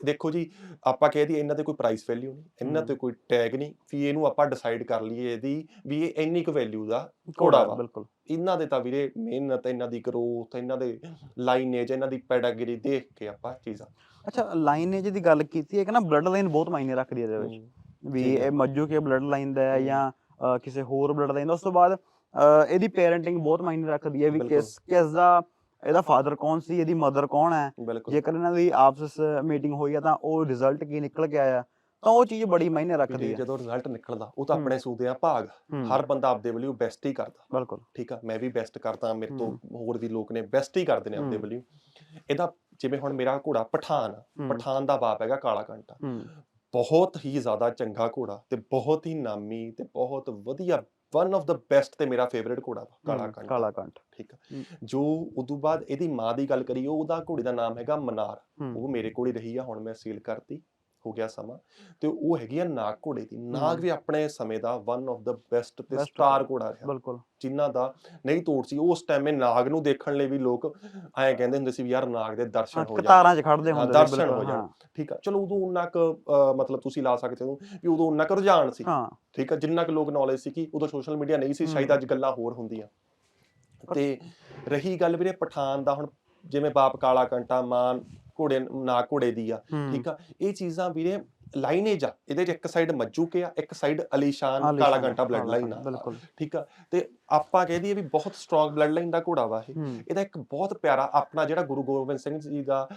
ਦੇਖੋ ਜੀ ਆਪਾਂ ਕਹਿ ਦਈਏ ਇਹਨਾਂ ਤੇ ਕੋਈ ਪ੍ਰਾਈਸ ਵੈਲਿਊ ਨਹੀਂ ਇਹਨਾਂ। ਤੇ ਕੋਈ ਟੈਗ ਨਹੀਂ ਵੀ ਇਹਨੂੰ ਆਪਾਂ ਡਿਸਾਈਡ ਕਰ ਲਈਏ ਇਹਦੀ ਵੀ ਇਹ ਇੰਨੀ ਕੁ ਵੈਲਿਊ ਦਾ ਘੋੜਾ ਵਾ। ਬਿਲਕੁਲ। ਇਹਨਾਂ ਦੇ ਤਾਂ ਵੀਰੇ ਮਿਹਨਤ ਇਹਨਾਂ ਦੀ ਗਰੋਥ ਇਹਨਾਂ ਦੇ ਲਾਈਨੇਜ ਇਹਨਾਂ ਦੀ ਪੈਡਾਗਰੀ ਦੇਖ ਕੇ ਆਪਾਂ ਚੀਜ਼ਾਂ। ਅੱਛਾ ਲਾਈਨੇਜ ਦੀ ਗੱਲ ਕੀਤੀ ਹੈ ਕਿ ਨਾ ਬਲੱਡ ਲਾਈਨ ਬਹੁਤ ਮਾਇਨੇ ਰੱਖਦੀ ਹੈ ਇਹਦੇ ਵਿੱਚ। ਵੀ। ਇਹ ਮੱਜੂ ਕੇ ਬਲੱਡ ਲਾਈਨ ਦਾ ਹੈ। ਜਾਂ ਕਿਸੇ ਹੋਰ ਬਲੱਡ ਦਾ ਉਸ ਤੋਂ ਬਾਅਦ ਇਹਦੀ ਪੇਰੈਂਟਿੰਗ ਬਹੁਤ ਮਾਇਨੇ ਰੱਖਦੀ ਹੈ ਵੀ। ਕਿਸ ਕਿਸ ਦਾ ਇਹਦਾ ਫਾਦਰ ਕੌਣ ਸੀ ਇਹਦੀ ਮਦਰ ਕੌਣ ਹੈ? ਜੇਕਰ ਇਹਨਾਂ ਦੀ ਆਪਸ ਮੀਟਿੰਗ ਹੋਈ ਹੈ ਤਾਂ ਉਹ ਰਿਜ਼ਲਟ ਕੀ ਨਿਕਲ ਕੇ ਆਇਆ? ਤਾਂ ਉਹ ਚੀਜ਼ ਬੜੀ ਮਾਇਨੇ ਰੱਖਦੀ ਹੈ। ਜਦੋਂ ਰਿਜ਼ਲਟ ਨਿਕਲਦਾ ਉਹ ਤਾਂ। ਆਪਣੇ ਸੂਦੇ ਆ ਭਾਗ। ਹਰ ਬੰਦਾ ਆਪਦੇ ਵੱਲੋਂ ਬੈਸਟ ਹੀ ਕਰਦਾ। ਬਿਲਕੁਲ। ਠੀਕ ਆ ਮੈਂ ਵੀ ਬੈਸਟ ਕਰਦਾ ਮੇਰੇ ਤੋਂ। ਹੋਰ ਵੀ ਲੋਕ ਨੇ ਬੈਸਟ ਹੀ ਕਰਦੇ ਨੇ ਆਪਦੇ। ਵੱਲੋਂ। ਇਹਦਾ ਜਿਵੇਂ ਹੁਣ ਮੇਰਾ ਘੋੜਾ ਪਠਾਨ ਆ ਪਠਾਨ ਦਾ ਬਾਪ ਹੈਗਾ ਕਾਲਾ ਕੰਟਾ ਬਹੁਤ ਹੀ ਜ਼ਿਆਦਾ ਚੰਗਾ ਘੋੜਾ ਤੇ ਬਹੁਤ ਹੀ ਨਾਮੀ ਤੇ ਬਹੁਤ ਵਧੀਆ ਵਨ ਆਫ ਦਾ ਬੈਸਟ ਤੇ ਮੇਰਾ ਫੇਵਰਿਟ ਘੋੜਾ ਵਾ ਕਾਲਾ ਹਮ, ਕੰਟਾ ਕਾਲਾ ਕੰਠ ਠੀਕ ਆ। ਹਮ। ਜੋ ਉਦੋਂ ਬਾਅਦ ਇਹਦੀ ਮਾਂ ਦੀ ਗੱਲ ਕਰੀਏ ਉਹਦਾ ਘੋੜੇ ਦਾ ਨਾਮ ਹੈਗਾ ਮਨਾਰ। ਹਮ, ਉਹ ਮੇਰੇ ਕੋਲ ਹੀ ਰਹੀ ਆ ਹੁਣ ਮੈਂ ਸੀਲ ਕਰਤੀ। ਹੋ ਗਿਆ ਸਮਾਂ। ਤੇ ਉਹ ਹੈਗੀ ਆ ਨਾਗ ਘੋੜੇ ਦੀ। ਨਾਗ। ਵੀ ਆਪਣੇ ਸਮੇਂ ਦਾ ਵਨ ਆਫ ਦਾ ਬੈਸਟ ਤੇ ਸਟਾਰ ਘੋੜਾ ਰਿਹਾ। ਬਿਲਕੁਲ। ਜਿਨ੍ਹਾਂ ਦਾ ਨਹੀਂ ਤੋੜ ਸੀ। ਉਸ ਟਾਈਮੇ ਨਾਗ ਨੂੰ ਦੇਖਣ ਲਈ ਵੀ ਲੋਕ ਐਂ ਕਹਿੰਦੇ ਹੁੰਦੇ ਸੀ ਵੀ ਯਾਰ ਨਾਗ ਦੇ ਦਰਸ਼ਨ ਹਾਂ, ਜਾਣ। ਕਤਾਰਾਂ 'ਚ ਖੜਦੇ ਹੁੰਦੇ ਸੀ, ਦਰਸ਼ਨ ਹੋ ਜਾਣ। ਠੀਕ ਆ। ਚਲੋ ਉਦੋਂ ਉਨਾ ਕੁ ਮਤਲਬ ਤੁਸੀਂ ਲਾ ਸਕਦੇ ਹੋ ਵੀ ਉਦੋਂ ਉਨਾ ਕੁ ਰੁਝਾਨ ਸੀ। ਠੀਕ ਆ ਜਿੰਨਾ ਕੁ ਲੋਕ ਨੌਲੇਜ ਸੀ ਕਿ ਉਦੋਂ ਸੋਸ਼ਲ ਮੀਡੀਆ ਨਹੀਂ ਸੀ ਸ਼ਾਇਦ। ਅੱਜ ਗੱਲਾਂ ਹੋਰ ਹੁੰਦੀਆਂ। ਤੇ ਰਹੀ ਗੱਲ ਵੀਰੇ ਪਠਾਨ ਦਾ ਹੁਣ ਜਿਵੇਂ ਬਾਪ ਕਾਲਾ ਕੰਟਾ ਮਾਂ ਘੋੜੇ ਨਾ ਘੋੜੇ ਦੀ ਆ ਠੀਕ ਆ? ਇਹ ਚੀਜ਼ਾਂ ਵੀਰੇ ਲਾਈਨੇਜ ਆ ਇਹਦੇ ਚ ਇੱਕ ਸਾਈਡ ਮੱਜੂ ਕੇ ਆ ਇੱਕ ਸਾਈਡ ਅਲੀਸ਼ਾਨ ਕਾਲਾ ਕੰਟਾ ਬਲੱਡ ਲਾਈਨ ਆ। ਠੀਕ ਆ? ਤੇ ਆਪਾਂ ਕਹਿ ਦਈਏ ਵੀ ਬਹੁਤ ਸਟਰੋਂਗ ਬਲੱਡ ਲਾਈਨ ਦਾ ਘੋੜਾ ਵਾ ਇਹ। ਇਹਦਾ ਇੱਕ ਬਹੁਤ ਪਿਆਰਾ ਆਪਣਾ ਜਿਹੜਾ ਗੁਰੂ ਗੋਬਿੰਦ ਸਿੰਘ ਜੀ ਦਾ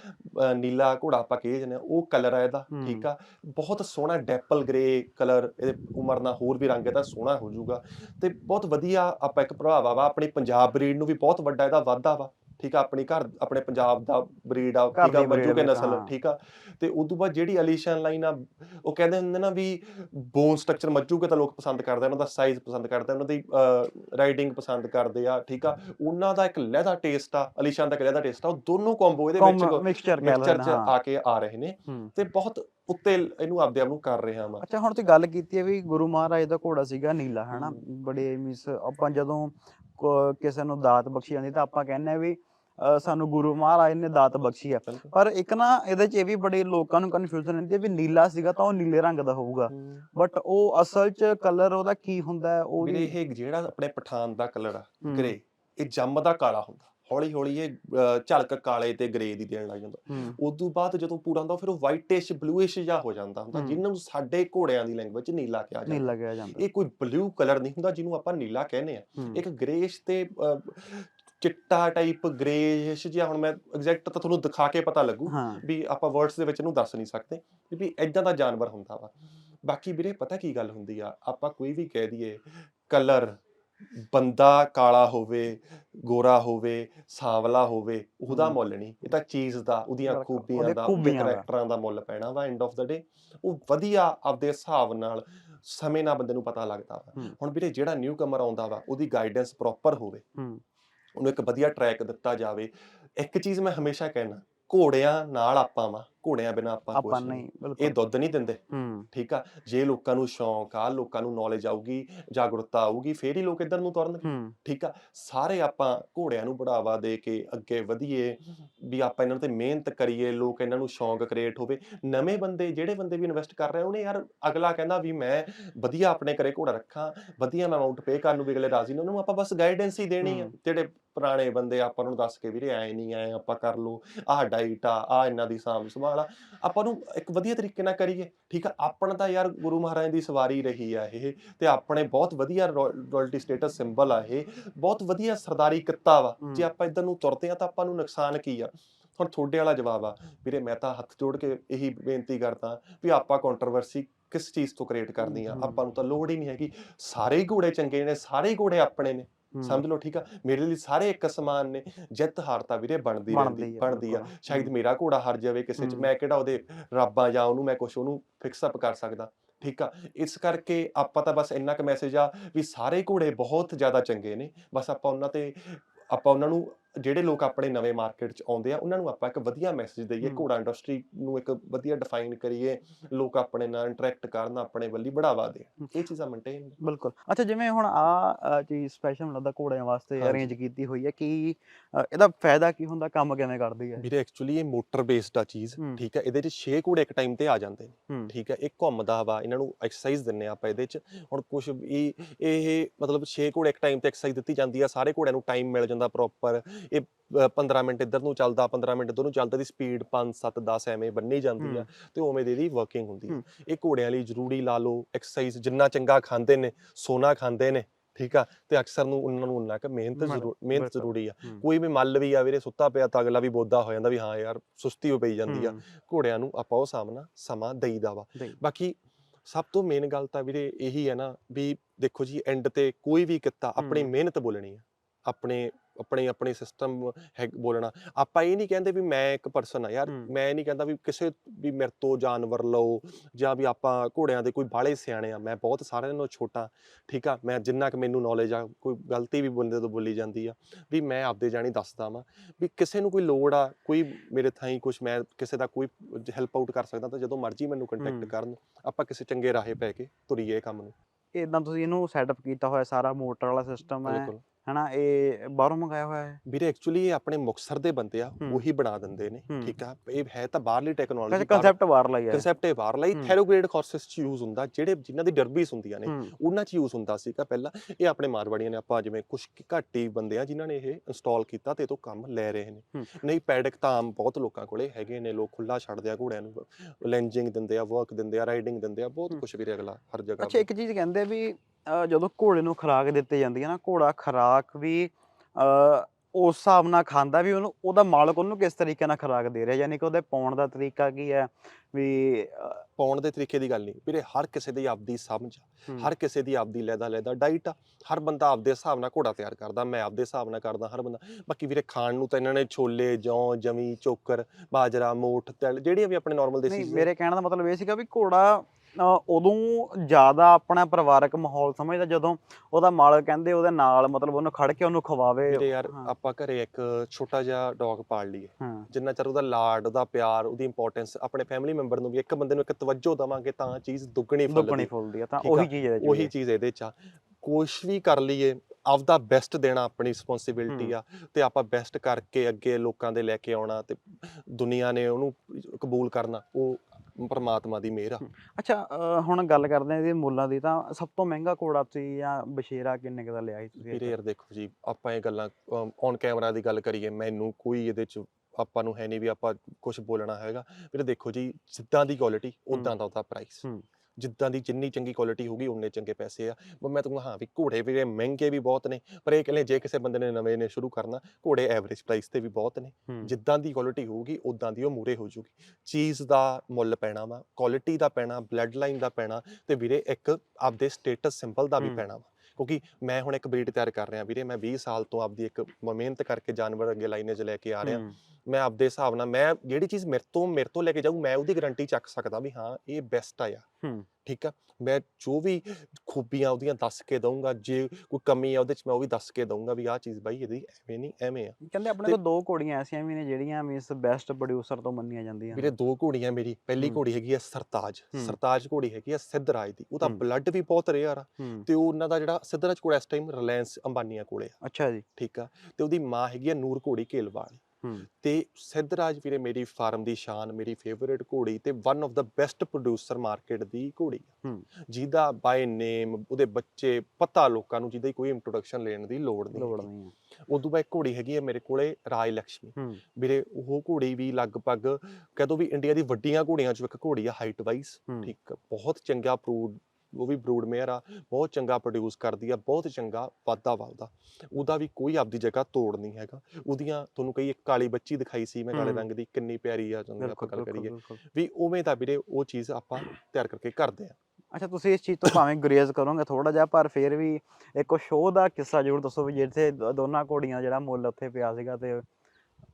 ਨੀਲਾ ਘੋੜਾ ਆਪਾਂ ਕਹੇ ਹਾਂ, ਉਹ ਕਲਰ ਹੈ ਇਹਦਾ। ਠੀਕ ਆ? ਬਹੁਤ ਸੋਹਣਾ ਡੈਪਲ ਗ੍ਰੇ ਕਲਰ ਇਹਦੇ ਉਮਰ ਨਾਲ ਹੋਰ ਵੀ ਰੰਗ ਇਹਦਾ ਸੋਹਣਾ ਹੋ ਜਾਊਗਾ। ਤੇ ਬਹੁਤ ਵਧੀਆ ਆਪਾਂ ਇੱਕ ਪ੍ਰਭਾਵ ਆ ਆਪਣੀ ਪੰਜਾਬ ਬਰੀਡ ਨੂੰ ਵੀ ਬਹੁਤ ਵੱਡਾ ਇਹਦਾ ਵਾਧਾ ਵਾ। ਠੀਕ ਆ ਆਪਣੀ ਘਰ ਆਪਣੇ ਪੰਜਾਬ ਦਾ ਬਰੀਡ ਆ ਠੀਕ ਆ ਮੱਜੂ ਕੇ ਨਸਲ ਹਾਂ। ਠੀਕ ਆ। ਤੇ ਉਸ ਤੋਂ ਬਾਅਦ ਜਿਹੜੀ ਅਲੀਸ਼ਾਨ ਲਾਈਨ ਆ ਉਹ ਕਹਿੰਦੇ ਹੁੰਦੇ ਨਾ ਵੀ ਬੋਨ ਸਟਰਕਚਰ ਮੱਜੂ ਕੇ ਤਾਂ ਲੋਕ ਪਸੰਦ ਕਰਦੇ ਉਹਨਾਂ ਦਾ ਸਾਈਜ਼ ਪਸੰਦ ਕਰਦੇ ਉਹਨਾਂ ਦੀ ਰਾਈਡਿੰਗ ਪਸੰਦ ਕਰਦੇ ਆ ਠੀਕ ਆ। ਉਹਨਾਂ ਦਾ ਇੱਕ ਲਹਿਦਾ ਟੇਸਟ ਆ ਅਲੀਸ਼ਾਨ ਦਾ ਇੱਕ ਲਹਿਦਾ ਟੇਸਟ ਆ ਉਹ ਦੋਨੋਂ ਕੰਬੋ ਇਹਦੇ ਵਿੱਚ ਮਿਕਸਚਰ ਚ ਹਾਂ। ਆ ਕੇ ਆ ਰਹੇ ਨੇ। ਤੇ ਬਹੁਤ ਉੱਤੇ ਇਹਨੂੰ ਆਪਦੇ ਆਪ ਨੂੰ ਕਰ ਰਿਹਾ ਵਾ। ਅੱਛਾ ਹੁਣ ਤੁਸੀਂ ਗੱਲ ਕੀਤੀ ਹੈ ਵੀ ਗੁਰੂ ਮਹਾਰਾਜ ਦਾ ਘੋੜਾ ਸੀਗਾ ਨੀਲਾ ਹਨਾ? ਬੜੇ ਮੀਨਸ ਆਪਾਂ ਜਦੋਂ ਕਿਸੇ ਨੂੰ ਦਾਤ ਬਖਸ਼ੀ ਜਾਂਦੀ ਤਾਂ ਆਪਾਂ ਕਹਿੰਦੇ ਆ ਵੀ ਸਾਨੂੰ ਗੁਰੂ ਮਹਾਰਾਜ ਨੇ ਦਾਤ ਬਖਸ਼ੀ ਹੈ ਪਰ ਇੱਕ ਨਾ ਇਹਦੇ 'ਚ ਇਹ ਵੀ ਬੜੇ ਲੋਕਾਂ ਨੂੰ ਕਨਫਿਊਜ਼ਨ ਰਹਿੰਦੀ ਹੈ ਵੀ ਨੀਲਾ ਸੀਗਾ ਤਾਂ ਉਹ ਨੀਲੇ ਰੰਗ ਦਾ ਹੋਊਗਾ। ਬਟ ਉਹ ਅਸਲ 'ਚ ਕਲਰ ਉਹਦਾ ਕੀ ਹੁੰਦਾ ਹੈ ਉਹ ਵੀਰੇ ਇਹ ਜਿਹੜਾ ਆਪਣੇ ਪਠਾਨ ਦਾ ਕਲਰ ਆ ਗ੍ਰੇ ਇਹ ਜੰਮਦਾ ਕਾਲਾ ਹੁੰਦਾ। ਹੌਲੀ ਹੌਲੀ ਇਹ ਝਲਕ ਕਾਲੇ ਤੇ ਗ੍ਰੇ ਦੀ ਦੇਣ ਲੱਗ ਜਾਂਦਾ। ਹਮ, ਉਦੋਂ ਬਾਅਦ ਜਦੋਂ ਪੂਰਾ ਹੁੰਦਾ ਫਿਰ ਉਹ ਵਾਈਟਿਸ਼ ਬਲੂਇਸ਼ ਜਿਹਾ ਹੋ ਜਾਂਦਾ ਹੁੰਦਾ। ਜਿਹਨੂੰ ਸਾਡੇ ਘੋੜਿਆਂ ਦੀ ਲੈਂਗੁਏਜ ਨੀਲਾ ਕਿਹਾ ਜਾਂਦਾ। ਨੀਲਾ ਕਿਹਾ ਜਾਂਦਾ। ਇਹ ਕੋਈ ਬਲੂ ਕਲਰ ਨਹੀਂ ਹੁੰਦਾ ਜਿਹਨੂੰ ਆਪਾਂ ਨੀਲਾ ਕਹਿੰਦੇ ਆ। ਇੱਕ ਗ੍ਰੇਸ਼ ਤੇ ਚਿੱਟਾ ਟਾਈਪ ਗ੍ਰੇਸ਼ ਜਿਹਾ ਹੁਣ ਮੈਂ ਐਗਜ਼ੈਕਟ ਤਾਂ ਤੁਹਾਨੂੰ ਦਿਖਾ ਕੇ ਪਤਾ ਲੱਗੂ ਵੀ ਆਪਾਂ ਵਰਡਸ ਦੇ ਵਿੱਚ ਇਹਨੂੰ ਦੱਸ ਨਹੀਂ ਸਕਦੇ ਵੀ ਇਦਾਂ ਦਾ ਜਾਨਵਰ ਹੁੰਦਾ ਵਾ। ਬਾਕੀ ਵੀਰੇ ਪਤਾ ਕੀ ਗੱਲ ਹੁੰਦੀ ਆ? ਆਪਾਂ ਕੋਈ ਵੀ ਕਹਿ ਦਈਏ ਕਲਰ ਬੰਦਾ ਕਾਲਾ ਹੋਵੇ ਗੋਰਾ ਹੋਵੇ ਸਾਵਲਾ ਹੋਵੇ ਉਹਦਾ। ਮੁੱਲ ਨਹੀਂ। ਇਹ ਤਾਂ ਚੀਜ਼ ਦਾ ਉਹਦੀਆਂ ਖੂਬੀਆਂ ਦਾ ਉਹਦੇ। ਕਰੈਕਟਰਾਂ ਦਾ। ਮੁੱਲ ਪੈਣਾ ਵਾ ਐਂਡ ਆਫ ਦਾ ਡੇ ਉਹ ਵਧੀਆ ਆਪਦੇ ਹਿਸਾਬ ਨਾਲ ਸਮੇਂ ਨਾਲ ਬੰਦੇ ਨੂੰ ਪਤਾ ਲੱਗਦਾ ਵਾ। ਹੁਣ ਵੀਰੇ ਜਿਹੜਾ ਨਿਊ ਕਮਰ ਆਉਂਦਾ ਵਾ ਉਹਦੀ ਗਾਈਡੈਂਸ ਪ੍ਰੋਪਰ ਹੋਵੇ। ਉਹਨੂੰ ਇੱਕ ਵਧੀਆ ਟਰੈਕ ਦਿੱਤਾ ਜਾਵੇ। ਇੱਕ ਚੀਜ਼ ਮੈਂ ਹਮੇਸ਼ਾ ਕਹਿਣਾ ਘੋੜਿਆਂ ਨਾਲ ਆਪਾਂ ਵਾਂ। ਘੋੜਿਆਂ ਬਿਨਾ ਆਪਾਂ ਆਪਾਂ ਕੁਝ ਨਹੀਂ ਇਹ ਦੁੱਧ ਨਹੀਂ ਦਿੰਦੇ ਹੂੰ। ਠੀਕ ਆ? ਜੇ ਲੋਕਾਂ ਨੂੰ ਸ਼ੌਂਕ ਆ ਲੋਕਾਂ ਨੂੰ ਨੌਲੇਜ ਆਊਗੀ ਜਾਗਰੂਕਤਾ ਆਊਗੀ ਫੇਰ ਹੀ ਲੋਕ ਇੱਧਰ ਨੂੰ ਤੁਰਨਗੇ ਹੂੰ। ਠੀਕ ਆ? ਸਾਰੇ ਆਪਾਂ ਘੋੜਿਆਂ ਨੂੰ ਬੜਾਵਾ ਦੇ ਕੇ ਅੱਗੇ ਵਧੀਏ ਵੀ ਆਪਾਂ ਇਹਨਾਂ ਤੇ ਮਿਹਨਤ ਕਰੀਏ ਲੋਕ ਇਹਨਾਂ ਨੂੰ ਸ਼ੌਂਕ ਕ੍ਰੀਏਟ ਹੋਵੇ। ਨਵੇਂ ਬੰਦੇ ਜਿਹੜੇ ਬੰਦੇ ਵੀ ਇਨਵੈਸਟ ਕਰ ਰਹੇ ਉਹਨੇ ਯਾਰ ਅਗਲਾ ਕਹਿੰਦਾ ਵੀ ਮੈਂ ਵਧੀਆ ਆਪਣੇ ਘਰੇ ਘੋੜਾ ਰੱਖਾਂ ਵਧੀਆ ਮੈਂ ਅਮਾਉਂਟ ਪੇ ਕਰਨ ਨੂੰ ਵੀ ਅਗਲੇ ਰਾਜ਼ੀ ਨੇ ਉਹਨੂੰ ਆਪਾਂ ਬਸ ਗਾਈਡੈਂਸ ਹੀ ਦੇਣੀ ਆ। ਜਿਹੜੇ ਪੁਰਾਣੇ ਬੰਦੇ ਆਪਾਂ ਨੂੰ ਦੱਸ ਕੇ ਵੀਰੇ ਐ ਨਹੀਂ ਐ ਆਪਾਂ ਕਰ ਲਓ ਆਹ ਡਾਈਟ ਆ ਆ ਇਹਨਾਂ ਦੀ ਸਾਂਭ ਸੰਭਾਲ ਆ ਆਪਾਂ ਨੂੰ ਇੱਕ ਵਧੀਆ ਤਰੀਕੇ ਨਾਲ ਕਰੀਏ ਠੀਕ ਆ? ਆਪਣਾ ਤਾਂ ਯਾਰ ਗੁਰੂ ਮਹਾਰਾਜ ਦੀ ਸਵਾਰੀ ਰਹੀ ਆ ਇਹ ਤੇ ਆਪਣੇ ਬਹੁਤ ਵਧੀਆ ਰਾਇਲਟੀ ਸਟੇਟਸ ਸਿੰਬਲ ਆ ਇਹ। ਬਹੁਤ ਵਧੀਆ ਸਰਦਾਰੀ ਕਿੱਤਾ ਵਾ। ਜੇ ਆਪਾਂ ਇਧਰ ਨੂੰ ਤੁਰਦੇ ਆ ਤਾਂ ਆਪਾਂ ਨੂੰ ਨੁਕਸਾਨ ਕੀ ਆ? ਹੁਣ ਤੁਹਾਡੇ ਵਾਲਾ ਜਵਾਬ ਆ ਵੀਰੇ ਮੈਂ ਤਾਂ ਹੱਥ ਜੋੜ ਕੇ ਇਹੀ ਬੇਨਤੀ ਕਰਦਾ ਵੀ ਆਪਾਂ ਕੰਟਰੋਵਰਸੀ ਕਿਸ ਚੀਜ਼ ਤੋਂ ਕ੍ਰੀਏਟ ਕਰਨੀ ਆ। ਆਪਾਂ ਨੂੰ ਤਾਂ ਲੋੜ ਹੀ ਨਹੀਂ ਹੈਗੀ। ਸਾਰੇ ਹੀ ਘੋੜੇ ਚੰਗੇ ਨੇ ਸਾਰੇ ਹੀ ਘੋੜੇ ਆਪਣੇ ਨੇ। ਸਮਝ ਲਓ ਠੀਕ ਆ ਮੇਰੇ ਲਈ ਸਾਰੇ ਇੱਕ ਸਮਾਨ ਨੇ ਜਿੱਤ ਹਾਰ ਤਾਂ ਵੀਰੇ ਬਣਦੀ ਰਹਿੰਦੀ ਬਣਦੀ ਆ। ਸ਼ਾਇਦ। ਮੇਰਾ ਘੋੜਾ ਹਾਰ ਜਾਵੇ ਕਿਸੇ ਚ। ਮੈਂ ਕਿਹੜਾ ਉਹਦੇ ਰੱਬ ਆ ਜਾਂ ਉਹਨੂੰ ਮੈਂ ਕੁਝ ਉਹਨੂੰ ਫਿਕਸ ਅਪ ਕਰ ਸਕਦਾ ਠੀਕ ਆ ਇਸ ਕਰਕੇ ਆਪਾਂ ਤਾਂ ਬਸ ਇੰਨਾ ਕੁ ਮੈਸੇਜ ਆ ਵੀ ਸਾਰੇ ਘੋੜੇ ਬਹੁਤ ਜ਼ਿਆਦਾ ਚੰਗੇ ਨੇ ਬਸ ਆਪਾਂ ਉਹਨਾਂ ਤੇ ਆਪਾਂ ਉਹਨਾਂ ਨੂੰ ਜਿਹੜੇ ਲੋਕ ਆਪਣੇ ਨਵੇਂ ਮਾਰਕੀਟ 'ਚ ਆਉਂਦੇ ਆ ਉਹਨਾਂ ਨੂੰ ਆਪਾਂ ਇੱਕ ਵਧੀਆ ਮੈਸੇਜ ਦਈਏ। ਘੋੜਾ ਇੰਡਸਟਰੀ ਨੂੰ ਇੱਕ ਵਧੀਆ ਡਿਫਾਈਨ ਕਰੀਏ ਲੋਕ ਆਪਣੇ ਨਾਲ ਇੰਟਰੈਕਟ ਕਰਨ ਆਪਣੇ ਵੱਲੀ ਬੜਾਵਾ ਹੂੰ। ਇਹ ਚੀਜ਼ਾਂ ਮੇਨਟੇਨ ਬਿਲਕੁਲ ਅੱਛਾ ਜਿਵੇਂ ਹੁਣ ਆ ਚੀਜ਼ ਸਪੈਸ਼ਲ ਲੱਗਦਾ ਘੋੜਿਆਂ ਵਾਸਤੇ। ਅਰੇਂਜ ਕੀਤੀ ਹੋਈ ਹੈ ਕਿ ਇਹਦਾ ਫਾਇਦਾ ਕੀ ਹੁੰਦਾ ਕੰਮ ਕਿਵੇਂ ਕਰਦੀ ਹੈ ਵੀਰੇ ਐਕਚੁਅਲੀ ਇਹ ਮੋਟਰ ਬੇਸਡ ਆ ਚੀਜ਼। ਠੀਕ ਹੈ ਇਹਦੇ 'ਚ 6 ਘੋੜੇ ਇੱਕ ਟਾਈਮ ਤੇ ਆ ਜਾਂਦੇ ਨੇ ਠੀਕ ਹੈ ਇਹ ਘੁੰਮਦਾ ਵਾ ਇਹਨਾਂ ਨੂੰ ਐਕਸਰਸਾਈਜ਼ ਦਿੰਨੇ ਆਪਾਂ ਇਹਦੇ 'ਚ ਹੁਣ ਕੁਝ ਵੀ ਇਹ ਮਤਲਬ 6 ਘੋੜੇ ਇੱਕ ਟਾਈਮ ਤੇ ਐਕਸਰਸਾਈਜ਼ ਦਿੱਤੀ ਜਾਂਦੀ ਆ ਸਾਰੇ ਘੋੜਿਆਂ ਨੂੰ ਟਾਈਮ ਮਿਲ ਜਾਂਦਾ ਪ੍ਰੋਪਰ ਇਹ ਅ, 15 ਮਿੰਟ ਇੱਧਰ ਨੂੰ ਚੱਲਦਾ 15 ਮਿੰਟ ਇੱਧਰ ਨੂੰ ਚੱਲਦਾ ਦੀ ਸਪੀਡ 5 7 10 ਐਵੇਂ ਬੰਨੀ ਜਾਂਦੀ ਆ ਤੇ ਉਵੇਂ ਦੀ ਇਹਦੀ ਵਰਕਿੰਗ ਹੁੰਦੀ ਆ। ਇਹ ਘੋੜਿਆਂ ਲਈ ਜ਼ਰੂਰੀ ਲਾ ਲਓ ਐਕਸਰਸਾਈਜ਼ ਜਿੰਨਾ ਚੰਗਾ ਖਾਂਦੇ ਨੇ ਸੋਨਾ ਖਾਂਦੇ ਨੇ ਠੀਕ ਆ ਤੇ ਅਕਸਰ ਨੂੰ ਉਹਨਾਂ ਨੂੰ ਉਨਾ ਕੁ ਮਿਹਨਤ ਜ਼ਰੂਰ ਮਿਹਨਤ। ਜ਼ਰੂਰੀ ਆ। ਕੋਈ ਵੀ ਮੱਲ ਵੀ ਆ ਵੀਰੇ ਸੁੱਤਾ ਪਿਆ ਤਾਂ ਅਗਲਾ ਵੀ ਬੋਦਾ ਹੋ ਜਾਂਦਾ ਵੀ ਹਾਂ ਯਾਰ ਸੁਸਤੀ ਹੋ ਪਈ ਜਾਂਦੀ ਆ ਘੋੜਿਆਂ ਨੂੰ ਆਪਾਂ ਉਹ ਸਾਹਮਣਾ ਸਮਾਂ ਦੇਈਦਾ ਵਾ। ਬਾਕੀ ਸਭ ਤੋਂ ਮੇਨ ਗੱਲ ਤਾਂ ਵੀਰੇ ਇਹੀ ਹੈ ਨਾ ਵੀ ਦੇਖੋ ਜੀ ਐਂਡ ਤੇ ਕੋਈ ਵੀ ਕਿੱਤਾ ਆਪਣੀ। ਮਿਹਨਤ ਬੋਲਣੀ ਆ ਆਪਣੇ ਆਪਣੇ ਆਪਣੇ ਸਿਸਟਮ ਹੈ ਬੋਲਣਾ। ਆਪਾਂ ਇਹ ਨਹੀਂ ਕਹਿੰਦੇ ਵੀ ਮੈਂ ਇੱਕ ਪਰਸਨ ਆ ਯਾਰ। ਮੈਂ ਇਹ ਨਹੀਂ ਕਹਿੰਦਾ ਵੀ ਕਿਸੇ ਵੀ ਮੇਰੇ ਤੋਂ ਜਾਨਵਰ ਲਓ ਜਾਂ ਵੀ ਆਪਾਂ ਘੋੜਿਆਂ ਦੇ ਕੋਈ ਬਾਹਲੇ ਸਿਆਣੇ ਆ। ਮੈਂ ਬਹੁਤ ਸਾਰਿਆਂ ਨਾਲੋਂ ਛੋਟਾ ਠੀਕ ਆ? ਮੈਂ ਜਿੰਨਾ ਕਿ ਮੈਨੂੰ ਨੌਲੇਜ ਆ ਕੋਈ ਗਲਤੀ ਵੀ ਬੰਦੇ ਤੋਂ ਬੋਲੀ ਜਾਂਦੀ ਆ ਵੀ ਮੈਂ ਆਪਦੇ ਜਾਣੀ ਦੱਸਦਾ ਵਾਂ। ਵੀ ਕਿਸੇ ਨੂੰ ਕੋਈ ਲੋੜ ਆ ਕੋਈ ਮੇਰੇ ਥਾਈ ਕੁਝ ਮੈਂ ਕਿਸੇ ਦਾ ਕੋਈ ਹੈਲਪ ਆਊਟ ਕਰ ਸਕਦਾ ਤਾਂ ਜਦੋਂ ਮਰਜ਼ੀ ਮੈਨੂੰ ਕੰਟੈਕਟ। ਕਰਨ ਆਪਾਂ ਕਿਸੇ ਚੰਗੇ ਰਾਹੇ ਪੈ ਕੇ ਤੁਰੀਏ ਕੰਮ ਨੂੰ। ਇਦਾਂ ਤੁਸੀਂ ਇਹਨੂੰ ਸੈਟਅਪ ਕੀਤਾ ਹੋਇਆ ਸਾਰਾ ਮੋਟਰ ਵਾਲਾ ਸਿਸਟਮ ਹੈ। ਬਿਲਕੁਲ। ਹਨਾ ਇਹ ਬਾਹਰੋਂ ਮੰਗਾਇਆ ਹੋਇਆ ਹੈ ਵੀਰੇ ਐਕਚੁਅਲੀ ਇਹ ਆਪਣੇ ਮੁਕਸਰ ਦੇ ਬੰਦੇ ਆ। ਉਹੀ ਬਣਾ ਦਿੰਦੇ ਨੇ। ਠੀਕ ਆ ਇਹ ਹੈ ਤਾਂ ਬਾਹਰਲੀ ਟੈਕਨੋਲੋਜੀ ਕਨਸੈਪਟ ਬਾਹਰਲਾ ਹੀ ਹੈ ਕਨਸੈਪਟ ਇਹ ਬਾਹਰ ਲਈ ਹੂੰ। ਥੈਰੋਗ੍ਰੇਡ ਕੋਰਸਸ ਚ ਯੂਜ਼ ਹੁੰਦਾ ਜਿਹੜੇ ਜਿਨ੍ਹਾਂ ਦੀ ਡਰਬੀਸ ਹੁੰਦੀਆਂ ਨੇ ਉਹਨਾਂ 'ਚ ਯੂਜ਼ ਹੁੰਦਾ ਸੀਗਾ ਪਹਿਲਾਂ ਇਹ ਆਪਣੇ ਮਾਰਵਾੜੀਆਂ ਨੇ ਆਪਾਂ ਜਿਵੇਂ ਕੁਝ ਘੱਟ ਹੀ ਬੰਦੇ ਆ ਜਿਨ੍ਹਾਂ ਨੇ ਇਹ ਇੰਸਟਾਲ ਕੀਤਾ ਤੇ ਇਹ ਤੋਂ ਕੰਮ ਲੈ ਰਹੇ ਨੇ। ਨਹੀਂ ਪੈਡਕ ਤਾਂ ਆਮ ਬਹੁਤ ਲੋਕਾਂ ਕੋਲੇ ਹੈਗੇ ਨੇ ਲੋਕ ਖੁੱਲਾ ਛੱਡਦੇ ਆ ਘੋੜਿਆਂ ਨੂੰ ਲੈਂਜਿੰਗ ਦਿੰਦੇ ਆ ਵਰਕ ਦਿੰਦੇ ਆ ਰਾਈਡਿੰਗ ਦਿੰਦੇ ਆ ਬਹੁਤ। ਕੁਝ ਵੀਰੇ ਅਗਲਾ ਹਰ ਜਗ੍ਹਾ ਅੱਛਾ ਇੱਕ ਚੀਜ਼ ਕਹਿੰਦੇ ਵੀ ਜਦੋਂ ਘੋੜੇ ਨੂੰ ਖੁਰਾਕ ਦਿੱਤੀ ਜਾਂਦੀ ਹੈ ਨਾ ਘੋੜਾ ਖੁਰਾਕ ਵੀ ਉਸ ਹਿਸਾਬ ਨਾਲ ਖਾਂਦਾ ਵੀ ਉਹਨੂੰ ਉਹਦਾ ਮਾਲਕ ਉਹਨੂੰ ਕਿਸ ਤਰੀਕੇ ਨਾਲ ਖੁਰਾਕ ਦੇ ਰਿਹਾ? ਯਾਨੀ ਕਿ ਉਹਦੇ ਪਾਉਣ ਦਾ ਤਰੀਕਾ ਕੀ ਹੈ? ਵੀ ਪਾਉਣ ਦੇ ਤਰੀਕੇ ਦੀ ਗੱਲ ਨਹੀਂ। ਵੀਰੇ ਹਰ ਕਿਸੇ ਦੀ ਆਪਦੀ ਸਮਝ ਆ, ਹਰ ਕਿਸੇ ਦੀ ਆਪਦੀ ਲੈਦਾ ਲੈਦਾ ਡਾਈਟ ਆ ਹਰ ਬੰਦਾ ਆਪਦੇ ਹਿਸਾਬ ਨਾਲ ਘੋੜਾ ਤਿਆਰ ਕਰਦਾ ਮੈਂ ਆਪਦੇ ਹਿਸਾਬ ਨਾਲ ਕਰਦਾ ਹਰ ਬੰਦਾ। ਬਾਕੀ ਵੀਰੇ ਖਾਣ ਨੂੰ ਤਾਂ ਇਹਨਾਂ ਨੇ ਛੋਲੇ ਜੌਂ ਜਵੀ ਚੋਕਰ ਬਾਜਰਾ ਮੋਠ ਤਿਲ ਜਿਹੜੀਆਂ ਵੀ ਆਪਣੇ ਨਾਰਮਲ ਦੇਸੀ ਨਹੀਂ ਚੀਜ਼ਾਂ- ਮੇਰੇ ਕਹਿਣ ਦਾ ਮਤਲਬ ਇਹ ਸੀਗਾ ਵੀ ਘੋੜਾ ਉਦੋਂ ਜ਼ਿਆਦਾ ਆਪਣਾ ਪਰਿਵਾਰਕ ਮਾਹੌਲ ਸਮਝਦਾ ਜਦੋਂ ਉਹਦਾ ਮਾਲਕ ਕਹਿੰਦੇ ਉਹਦੇ ਨਾਲ ਮਤਲਬ ਉਹਨੂੰ ਖੜ ਕੇ ਉਹਨੂੰ ਖਵਾਵੇ ਵੀਰੇ ਯਾਰ। ਆਪਾਂ ਘਰੇ ਇੱਕ ਛੋਟਾ ਜਿਹਾ ਡੌਗ ਪਾਲ ਲਈਏ ਜਿੰਨਾ ਚਿਰ ਉਹਦਾ ਲਾਡ ਉਹਦਾ ਪਿਆਰ ਉਹਦੀ ਇੰਪੋਰਟੈਂਸ ਆਪਣੇ ਫੈਮਿਲੀ ਮੈਂਬਰ ਨੂੰ ਵੀ ਇੱਕ ਬੰਦੇ ਨੂੰ ਇੱਕ ਤਵੱਜੋ ਦਵਾਂਗੇ ਤਾਂ ਚੀਜ਼ ਦੁੱਗਣੀ ਦੁੱਗਣੀ ਫੁੱਲਦੀ ਆ ਤਾਂ ਉਹੀ ਚੀਜ਼ ਹੈ ਉਹੀ। ਚੀਜ਼ ਇਹਦੇ ਚ ਆ ਕੋਸ਼ਿਸ਼ ਵੀ ਕਰ ਲਈਏ ਆਪਦਾ ਬੈਸਟ ਦੇਣਾ ਆਪਣੀ ਰਿਸਪੌਂਸਿਬਿਲਟੀ। ਆ ਤੇ ਆਪਾਂ ਬੈਸਟ ਕਰਕੇ ਅੱਗੇ ਲੋਕਾਂ ਦੇ ਲੈ ਕੇ ਆਉਣਾ ਤੇ ਦੁਨੀਆ ਨੇ ਉਹਨੂੰ ਕਬੂਲ ਕਰਨਾ ਉਹ ਪਰਮਾਤਮਾ ਦੀ ਮਿਹਰ ਆ। ਅੱਛਾ ਅ, ਹੁਣ ਗੱਲ ਕਰਦੇ ਹਾਂ ਇਹਦੇ ਮੁੱਲਾਂ ਦੀ ਤਾਂ ਸਭ ਤੋਂ ਮਹਿੰਗਾ ਘੋੜਾ ਤੁਸੀਂ ਜਾਂ ਬਸ਼ੇਰਾ ਕਿੰਨੇ ਕੁ ਦਾ ਲਿਆ ਸੀ ਤੁਸੀਂ ਵੀਰੇ ਯਾਰ ਦੇਖੋ ਜੀ ਆਪਾਂ ਇਹ ਗੱਲਾਂ ਔਨ ਕੈਮਰਾ ਦੀ ਗੱਲ ਕਰੀਏ ਮੈਨੂੰ ਕੋਈ ਇਹਦੇ ਚ ਆਪਾਂ ਨੂੰ ਹੈ ਨਹੀਂ ਵੀ ਆਪਾਂ ਕੁਝ ਬੋਲਣਾ ਹੈਗਾ। ਵੀਰੇ ਦੇਖੋ ਜੀ ਜਿੱਦਾਂ ਦੀ ਕੁਆਲਿਟੀ ਉਦਾਂ ਦਾ ਉਹਦਾ ਪ੍ਰਾਈਸ ਹੂੰ। ਜਿੱਦਾਂ ਦੀ ਜਿੰਨੀ ਚੰਗੀ ਕੁਆਲਿਟੀ ਹੋਊਗੀ ਉਨੇ ਚੰਗੇ ਪੈਸੇ ਆ। ਮੈਂ ਤੁਹਾਨੂੰ ਹਾਂ ਵੀ ਘੋੜੇ ਵੀਰੇ ਮਹਿੰਗੇ ਵੀ ਬਹੁਤ ਨੇ ਪਰ ਇਹ ਕਹਿੰਦੇ ਜੇ ਕਿਸੇ ਬੰਦੇ ਨੇ ਨਵੇਂ ਨੇ ਸ਼ੁਰੂ ਕਰਨਾ ਘੋੜੇ ਐਵਰੇਜ ਪ੍ਰਾਈਸ ਤੇ ਵੀ ਬਹੁਤ ਨੇ। ਜਿੱਦਾਂ ਦੀ ਕੁਆਲਿਟੀ ਹੋਊਗੀ ਉਦਾਂ ਦੀ ਉਹ ਮੂਰੇ ਹੋ ਜੂਗੀ। ਚੀਜ਼ ਦਾ ਮੁੱਲ ਪੈਣਾ ਵਾ ਕੁਆਲਿਟੀ ਦਾ ਪੈਣਾ ਬਲੱਡ ਲਾਈਨ ਦਾ ਪੈਣਾ ਤੇ ਵੀਰੇ ਇੱਕ ਆਪਦੇ ਸਟੇਟਸ ਸਿੰਬਲ ਦਾ ਵੀ। ਪੈਣਾ ਵਾ। ਕਿਉਂਕਿ ਮੈਂ ਹੁਣ ਇੱਕ ਬਰੀਡ ਤਿਆਰ ਕਰ ਰਿਹਾ ਵੀਰੇ ਮੈਂ 20 ਸਾਲ ਤੋਂ ਆਪਦੀ ਇੱਕ ਮਿਹਨਤ ਕਰਕੇ ਜਾਨਵਰ ਅੱਗੇ ਲਾਈਨੇ 'ਚ ਲੈ ਕੇ ਆ ਰਿਹਾ। ਮੈਂ ਆਪਦੇ ਹਿਸਾਬ ਨਾਲ ਮੈਂ ਜਿਹੜੀ ਚੀਜ਼ ਮੇਰੇ ਤੋਂ ਮੇਰੇ ਤੋਂ ਲੈ ਕੇ ਜਾਊ ਮੈਂ ਉਹਦੀ ਗਾਰੰਟੀ ਚੱਕ ਸਕਦਾ ਵੀ ਹਾਂ ਇਹ ਬੈਸਟ ਆ ਹੂੰ। ਠੀਕ ਆ? ਮੈਂ ਜੋ ਵੀ ਖੂਬੀਆਂ ਉਹਦੀਆਂ ਦੱਸ ਕੇ ਦਊਂਗਾ ਜੇ ਕੋਈ ਕਮੀ ਆ ਉਹਦੇ ਚ ਮੈਂ ਉਹ ਵੀ ਦੱਸ ਕੇ ਦਊਂਗਾ ਵੀ ਆਹ ਚੀਜ਼ ਬਾਈ ਇਹਦੀ ਐਵੇਂ ਨਹੀਂ ਐਵੇਂ ਆ। ਕਹਿੰਦੇ ਆਪਣੇ ਕੋਲ ਦੋ ਘੋੜੀਆਂ ਐਸੀਆਂ ਵੀ ਨੇ ਜਿਹੜੀਆਂ ਮੀਨਸ ਬੈਸਟ ਪ੍ਰੋਡਿਊਸਰ ਤੋਂ ਮੰਨੀਆਂ ਜਾਂਦੀਆਂ ਵੀਰੇ ਦੋ ਘੋੜੀਆਂ ਮੇਰੀ ਪਹਿਲੀ। ਘੋੜੀ ਹੈਗੀ ਆ ਸਰਤਾਜ। ਸਰਤਾਜ ਘੋੜੀ ਹੈਗੀ ਆ ਸਿੱਧਰਾਜ ਦੀ। ਉਹਦਾ। ਬਲੱਡ ਵੀ ਬਹੁਤ ਰੇਅਰ ਆ ਤੇ ਉਹ ਉਹਨਾਂ ਦਾ ਜਿਹੜਾ ਸਿੱਧਰਾਜ ਘੋੜਾ ਇਸ ਟਾਈਮ ਰਿਲਾਇੰਸ ਅੰਬਾਨੀਆਂ ਕੋਲੇ ਆ। ਅੱਛਾ ਜੀ। ਠੀਕ ਆ? ਤੇ ਉਹਦੀ ਮਾਂ ਹੈਗੀ ਆ ਨੂਰ ਘੋੜੀ ਕੇਲਵਾਲ। ਤੇ ਸਿੱਧਰਾਜ ਵੀਰੇ ਮੇਰੀ ਫਾਰਮ ਦੀ ਸ਼ਾਨ ਮੇਰੀ ਫੇਵਰਿਟ ਘੋੜੀ ਤੇ one of the best producer market ਦੀ ਘੋੜੀ। ਜਿਹਦਾ ਬਾਈ ਨੇਮ ਉਹਦੇ ਬੱਚੇ ਪਤਾ ਲੋਕਾਂ ਨੂੰ ਜਿਹਦੀ ਕੋਈ ਇੰਟਰੋਡਕਸ਼ਨ ਲੈਣ ਦੀ ਲੋੜ ਨਹੀਂ ਲੋੜ। ਨਹੀਂ ਉਦੋਂ ਬਾਅਦ ਘੋੜੀ ਹੈਗੀ ਹੈ ਮੇਰੇ ਕੋਲੇ ਰਾਜ ਲక్ష్ਮੀ ਵੀਰੇ ਉਹ ਘੋੜੀ ਵੀ ਲਗਭਗ ਕਹਦੋ ਵੀ ਇੰਡੀਆ ਦੀ ਵੱਡੀਆਂ ਘੋੜੀਆਂ ਚੋਂ ਇੱਕ ਘੋੜੀ ਆ ਹਾਈਟ ਵਾਈਜ਼ ਠੀਕ ਬਹੁਤ ਚੰਗਾ ਪ੍ਰੂਡ ਉਹ ਵੀ ਬਰੂਡ ਮੇਅਰ ਆ ਬਹੁਤ ਚੰਗਾ ਪ੍ਰੋਡਿਊਸ ਕਰਦੀ ਆ ਬਹੁਤ ਚੰਗਾ ਵਾਧਾ ਵੱਧਦਾ ਉਹਦਾ ਵੀ ਕੋਈ ਆਪਦੀ ਜਗ੍ਹਾ ਤੋੜ ਨਹੀਂ ਹੈਗਾ। ਉਹਦੀਆਂ ਤੁਹਾਨੂੰ ਕਈ ਇੱਕ ਕਾਲੀ ਬੱਚੀ ਦਿਖਾਈ ਸੀ ਮੈਂ ਕਾਲੇ। ਰੰਗ ਦੀ ਕਿੰਨੀ ਪਿਆਰੀ ਆ ਜਦੋਂ ਆਪਾਂ ਗੱਲ ਕਰੀਏ। ਵੀ ਉਵੇਂ ਦਾ ਵੀਰੇ ਉਹ ਚੀਜ਼ ਆਪਾਂ ਤਿਆਰ ਕਰਕੇ ਕਰਦੇ ਆ। ਅੱਛਾ ਤੁਸੀਂ ਇਸ ਚੀਜ਼ ਤੋਂ ਭਾਵੇਂ ਗੁਰੇਜ਼ ਕਰੋਗੇ ਥੋੜਾ ਜਿਹਾ ਪਰ ਫਿਰ ਵੀ ਇੱਕ ਸ਼ੋਅ ਦਾ ਕਿੱਸਾ ਜ਼ਰੂਰ ਦੱਸੋ ਵੀ ਜਿੱਥੇ ਦੋਨਾਂ ਘੋੜੀਆਂ ਜਿਹੜਾ ਮੁੱਲ ਉੱਥੇ ਪਿਆ ਸੀਗਾ ਤੇ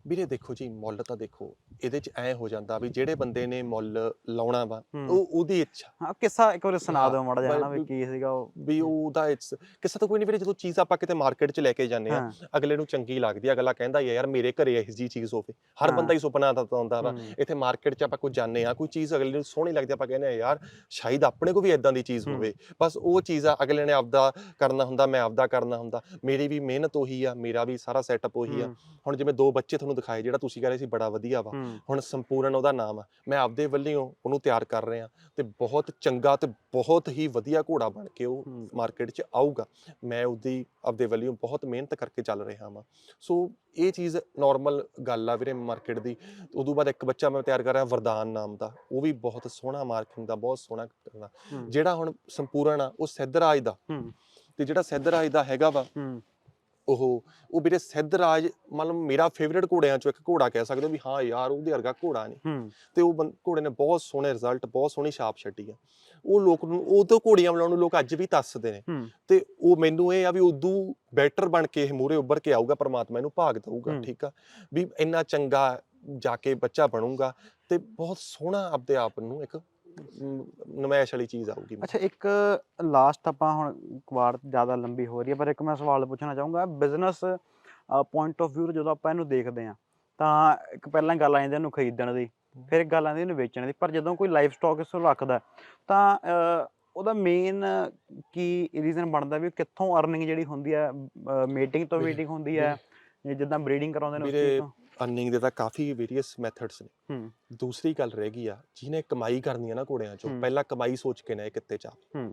ਵੀਰੇ ਦੇਖੋ ਜੀ ਮੁੱਲ ਤਾਂ ਦੇਖੋ ਇਹਦੇ ਚ ਐ ਹੋ ਜਾਂਦਾ ਵੀ ਜਿਹੜੇ ਬੰਦੇ ਨੇ ਮੁੱਲ ਲਾਉਣਾ ਵਾ ਹੂੰ। ਉਹ ਉਹਦੀ ਇੱਛਾ। ਹਾਂ ਕਿੱਸਾ ਇੱਕ ਵਾਰ ਸੁਣਾ ਦਿਓ ਮਾੜਾ ਜਿਹਾ ਨਾ ਵੀ ਕੀ ਸੀਗਾ ਉਹ। ਵੀ ਉਹਦਾ ਇਟਸ ਕਿਸੇ ਤਾਂ ਕੋਈ ਨਹੀਂ ਵੀਰੇ ਜਦੋਂ ਚੀਜ਼ ਆਪਾਂ ਕਿਤੇ ਮਾਰਕੀਟ 'ਚ ਲੈ ਕੇ ਜਾਂਦੇ ਆ ਹਾਂ। ਅਗਲੇ ਨੂੰ ਚੰਗੀ ਲੱਗਦੀ ਆ ਅਗਲਾ ਕਹਿੰਦਾ ਯਾਰ ਮੇਰੇ ਘਰੇ ਇਹੋ ਜੀ ਚੀਜ਼ ਹੋਵੇ। ਹਰ ਹਾਂ। ਬੰਦਾ ਹੀ ਸੁਪਨਾ ਤਾਂ ਆਉਂਦਾ ਵਾ। ਹੂੰ, ਇੱਥੇ ਮਾਰਕੀਟ 'ਚ ਆਪਾਂ ਕੋਈ ਜਾਂਦੇ ਆ ਕੋਈ ਚੀਜ਼ ਅਗਲੇ ਨੂੰ ਸੋਹਣੀ ਲੱਗਦੀ ਆ, ਆਪਾਂ ਕਹਿੰਦੇ ਆ ਯਾਰ ਸ਼ਾਇਦ ਆਪਣੇ ਕੋ ਵੀ ਇਦਾਂ ਦੀ ਚੀਜ਼ ਹੂੰ। ਹੋਵੇ। ਬਸ ਉਹ ਚੀਜ਼ ਆ ਅਗਲੇ ਨੇ ਆਪਦਾ ਕਰਨਾ ਹੁੰਦਾ ਮੈਂ ਆਪਦਾ ਕਰਨਾ ਹੁੰਦਾ। ਮੇਰੀ ਵੀ ਮਿਹਨਤ ਉਹੀ ਆ ਮੇਰਾ ਵੀ ਸਾਰਾ ਸੈਟਅਪ ਉਹੀ ਆ। ਹੂੰ, ਹੁਣ ਜਿਵੇਂ ਦੋ ਬੱਚੇ ਤੁਹਾਨੂੰ ਦਿਖਾਏ ਜਿਹੜਾ ਤੁਸੀਂ ਕਹ ਰਹੇ ਸੀ ਬੜਾ ਵਧੀਆ ਵਾ। ਹੁਣ ਸੰਪੂਰਨ ਉਹਦਾ ਨਾਮ ਆ। ਮੈਂ ਆਪਦੇ ਵੱਲੋਂ ਉਹਨੂੰ ਤਿਆਰ ਕਰ ਰਿਹਾ ਤੇ ਬਹੁਤ ਚੰਗਾ ਤੇ ਬਹੁਤ ਹੀ ਵਧੀਆ ਘੋੜਾ ਬਣ ਕੇ ਉਹ। ਮਾਰਕੀਟ 'ਚ ਆਊਗਾ। ਮੈਂ ਉਹਦੀ ਆਪਦੇ ਵੱਲੋਂ ਬਹੁਤ ਮਿਹਨਤ ਕਰਕੇ ਚੱਲ ਰਿਹਾ ਹਾਂ ਸੋ ਇਹ ਚੀਜ਼ ਨਾਰਮਲ ਗੱਲ ਆ ਵੀਰੇ ਮਾਰਕੀਟ ਦੀ। ਉਦੋਂ ਬਾਅਦ ਇੱਕ ਬੱਚਾ ਮੈਂ ਤਿਆਰ ਕਰ ਰਿਹਾ ਵਰਦਾਨ ਨਾਮ ਦਾ। ਉਹ ਵੀ ਬਹੁਤ ਸੋਹਣਾ ਮਾਰਕਿੰਗ ਦਾ ਬਹੁਤ ਸੋਹਣਾ ਕਰਦਾ। ਜਿਹੜਾ ਹੁਣ ਸੰਪੂਰਨ ਆ ਉਹ ਸਿੱਧਰਾਜ ਦਾ। ਤੇ ਜਿਹੜਾ ਸਿੱਧਰਾਜ ਦਾ ਹੈਗਾ ਵਾ ਉਹ ਉਹ ਵੀਰੇ ਸਿੱਧਰਾਜ ਮਤਲਬ ਮੇਰਾ ਫੇਵਰਿਟ ਘੋੜਿਆਂ ਚੋਂ ਇੱਕ ਘੋੜਾ ਕਹਿ ਸਕਦੇ ਹੋ ਵੀ ਹਾਂ ਯਾਰ ਉਹਦੇ ਵਰਗਾ ਘੋੜਾ ਨਹੀਂ। ਤੇ ਉਹ ਘੋੜੇ ਨੇ ਬਹੁਤ ਸੋਹਣੇ ਰਿਜ਼ਲਟ ਬਹੁਤ ਸੋਹਣੀ ਛਾਪ ਛੱਡੀ ਆ। ਉਹ ਲੋਕ ਨੂੰ ਉਹ ਤੋਂ ਘੋੜੀਆਂ ਬਣਾਉਣ ਨੂੰ ਲੋਕ ਅੱਜ ਵੀ ਤਰਸਦੇ ਨੇ। ਤੇ ਉਹ ਮੈਨੂੰ ਇਹ ਆ ਵੀ ਉਦੋਂ ਬੈਟਰ ਬਣ ਕੇ ਇਹ ਮੂਰੇ ਉੱਭਰ ਕੇ ਆਊਗਾ ਪ੍ਰਮਾਤਮਾ ਇਹਨੂੰ ਭਾਗ ਦਊਗਾ। ਠੀਕ ਆ? ਵੀ ਇੰਨਾ ਚੰਗਾ ਜਾ ਕੇ ਬੱਚਾ ਬਣੂਗਾ ਤੇ ਬਹੁਤ ਸੋਹਣਾ ਆਪਦੇ ਆਪ ਨੂੰ ਇੱਕ ਨਮਾਇਸ਼ ਵਾਲੀ ਚੀਜ਼ ਆਊਗੀ ਅੱਛਾ ਇੱਕ ਲਾਸਟ ਆਪਾਂ ਹੁਣ ਵਾਰ ਜ਼ਿਆਦਾ ਲੰਬੀ ਹੋ ਰਹੀ ਹੈ ਪਰ ਇੱਕ ਮੈਂ ਸਵਾਲ ਪੁੱਛਣਾ ਚਾਹੂੰਗਾ ਬਿਜ਼ਨਸ ਪੁਆਇੰਟ ਆਫ View ਜਦੋਂ ਆਪਾਂ ਇਹਨੂੰ ਦੇਖਦੇ ਹਾਂ ਤਾਂ ਇੱਕ ਪਹਿਲਾਂ ਗੱਲ ਆ ਜਾਂਦੀ ਇਹਨੂੰ ਖਰੀਦਣ ਦੀ ਫਿਰ ਇੱਕ ਗੱਲ ਆਉਂਦੀ ਇਹਨੂੰ ਵੇਚਣ ਦੀ ਪਰ ਜਦੋਂ ਕੋਈ ਲਾਈਫ ਸਟਾਕ ਇਸ ਨੂੰ ਰੱਖਦਾ ਤਾਂ ਉਹਦਾ ਮੇਨ ਕੀ ਰੀਜ਼ਨ ਬਣਦਾ ਵੀ ਕਿੱਥੋਂ ਅਰਨਿੰਗ ਜਿਹੜੀ ਹੁੰਦੀ ਹੈ ਮੀਟਿੰਗ ਤੋਂ ਮੀਟਿੰਗ ਹੁੰਦੀ ਹੈ ਜਿੱਦਾਂ ਬਰੀਡਿੰਗ ਕਰਾਉਂਦੇ ਨੇ ਉਸ ਤੋਂ? ਅਰਨਿੰਗ ਦੇ ਤਾਂ ਕਾਫੀ ਵੇਰੀਅਸ ਮੈਥਡਸ ਨੇ। ਹੂੰ। ਦੂਸਰੀ ਗੱਲ ਰਹਿ ਗਈ ਆ ਜਿਹਨੇ ਕਮਾਈ ਕਰਨੀ ਆ ਨਾ ਘੋੜਿਆਂ ਚੋਂ। ਪਹਿਲਾਂ ਕਮਾਈ ਸੋਚ ਕੇ ਨਾ ਇਹ ਕਿੱਤੇ ਚ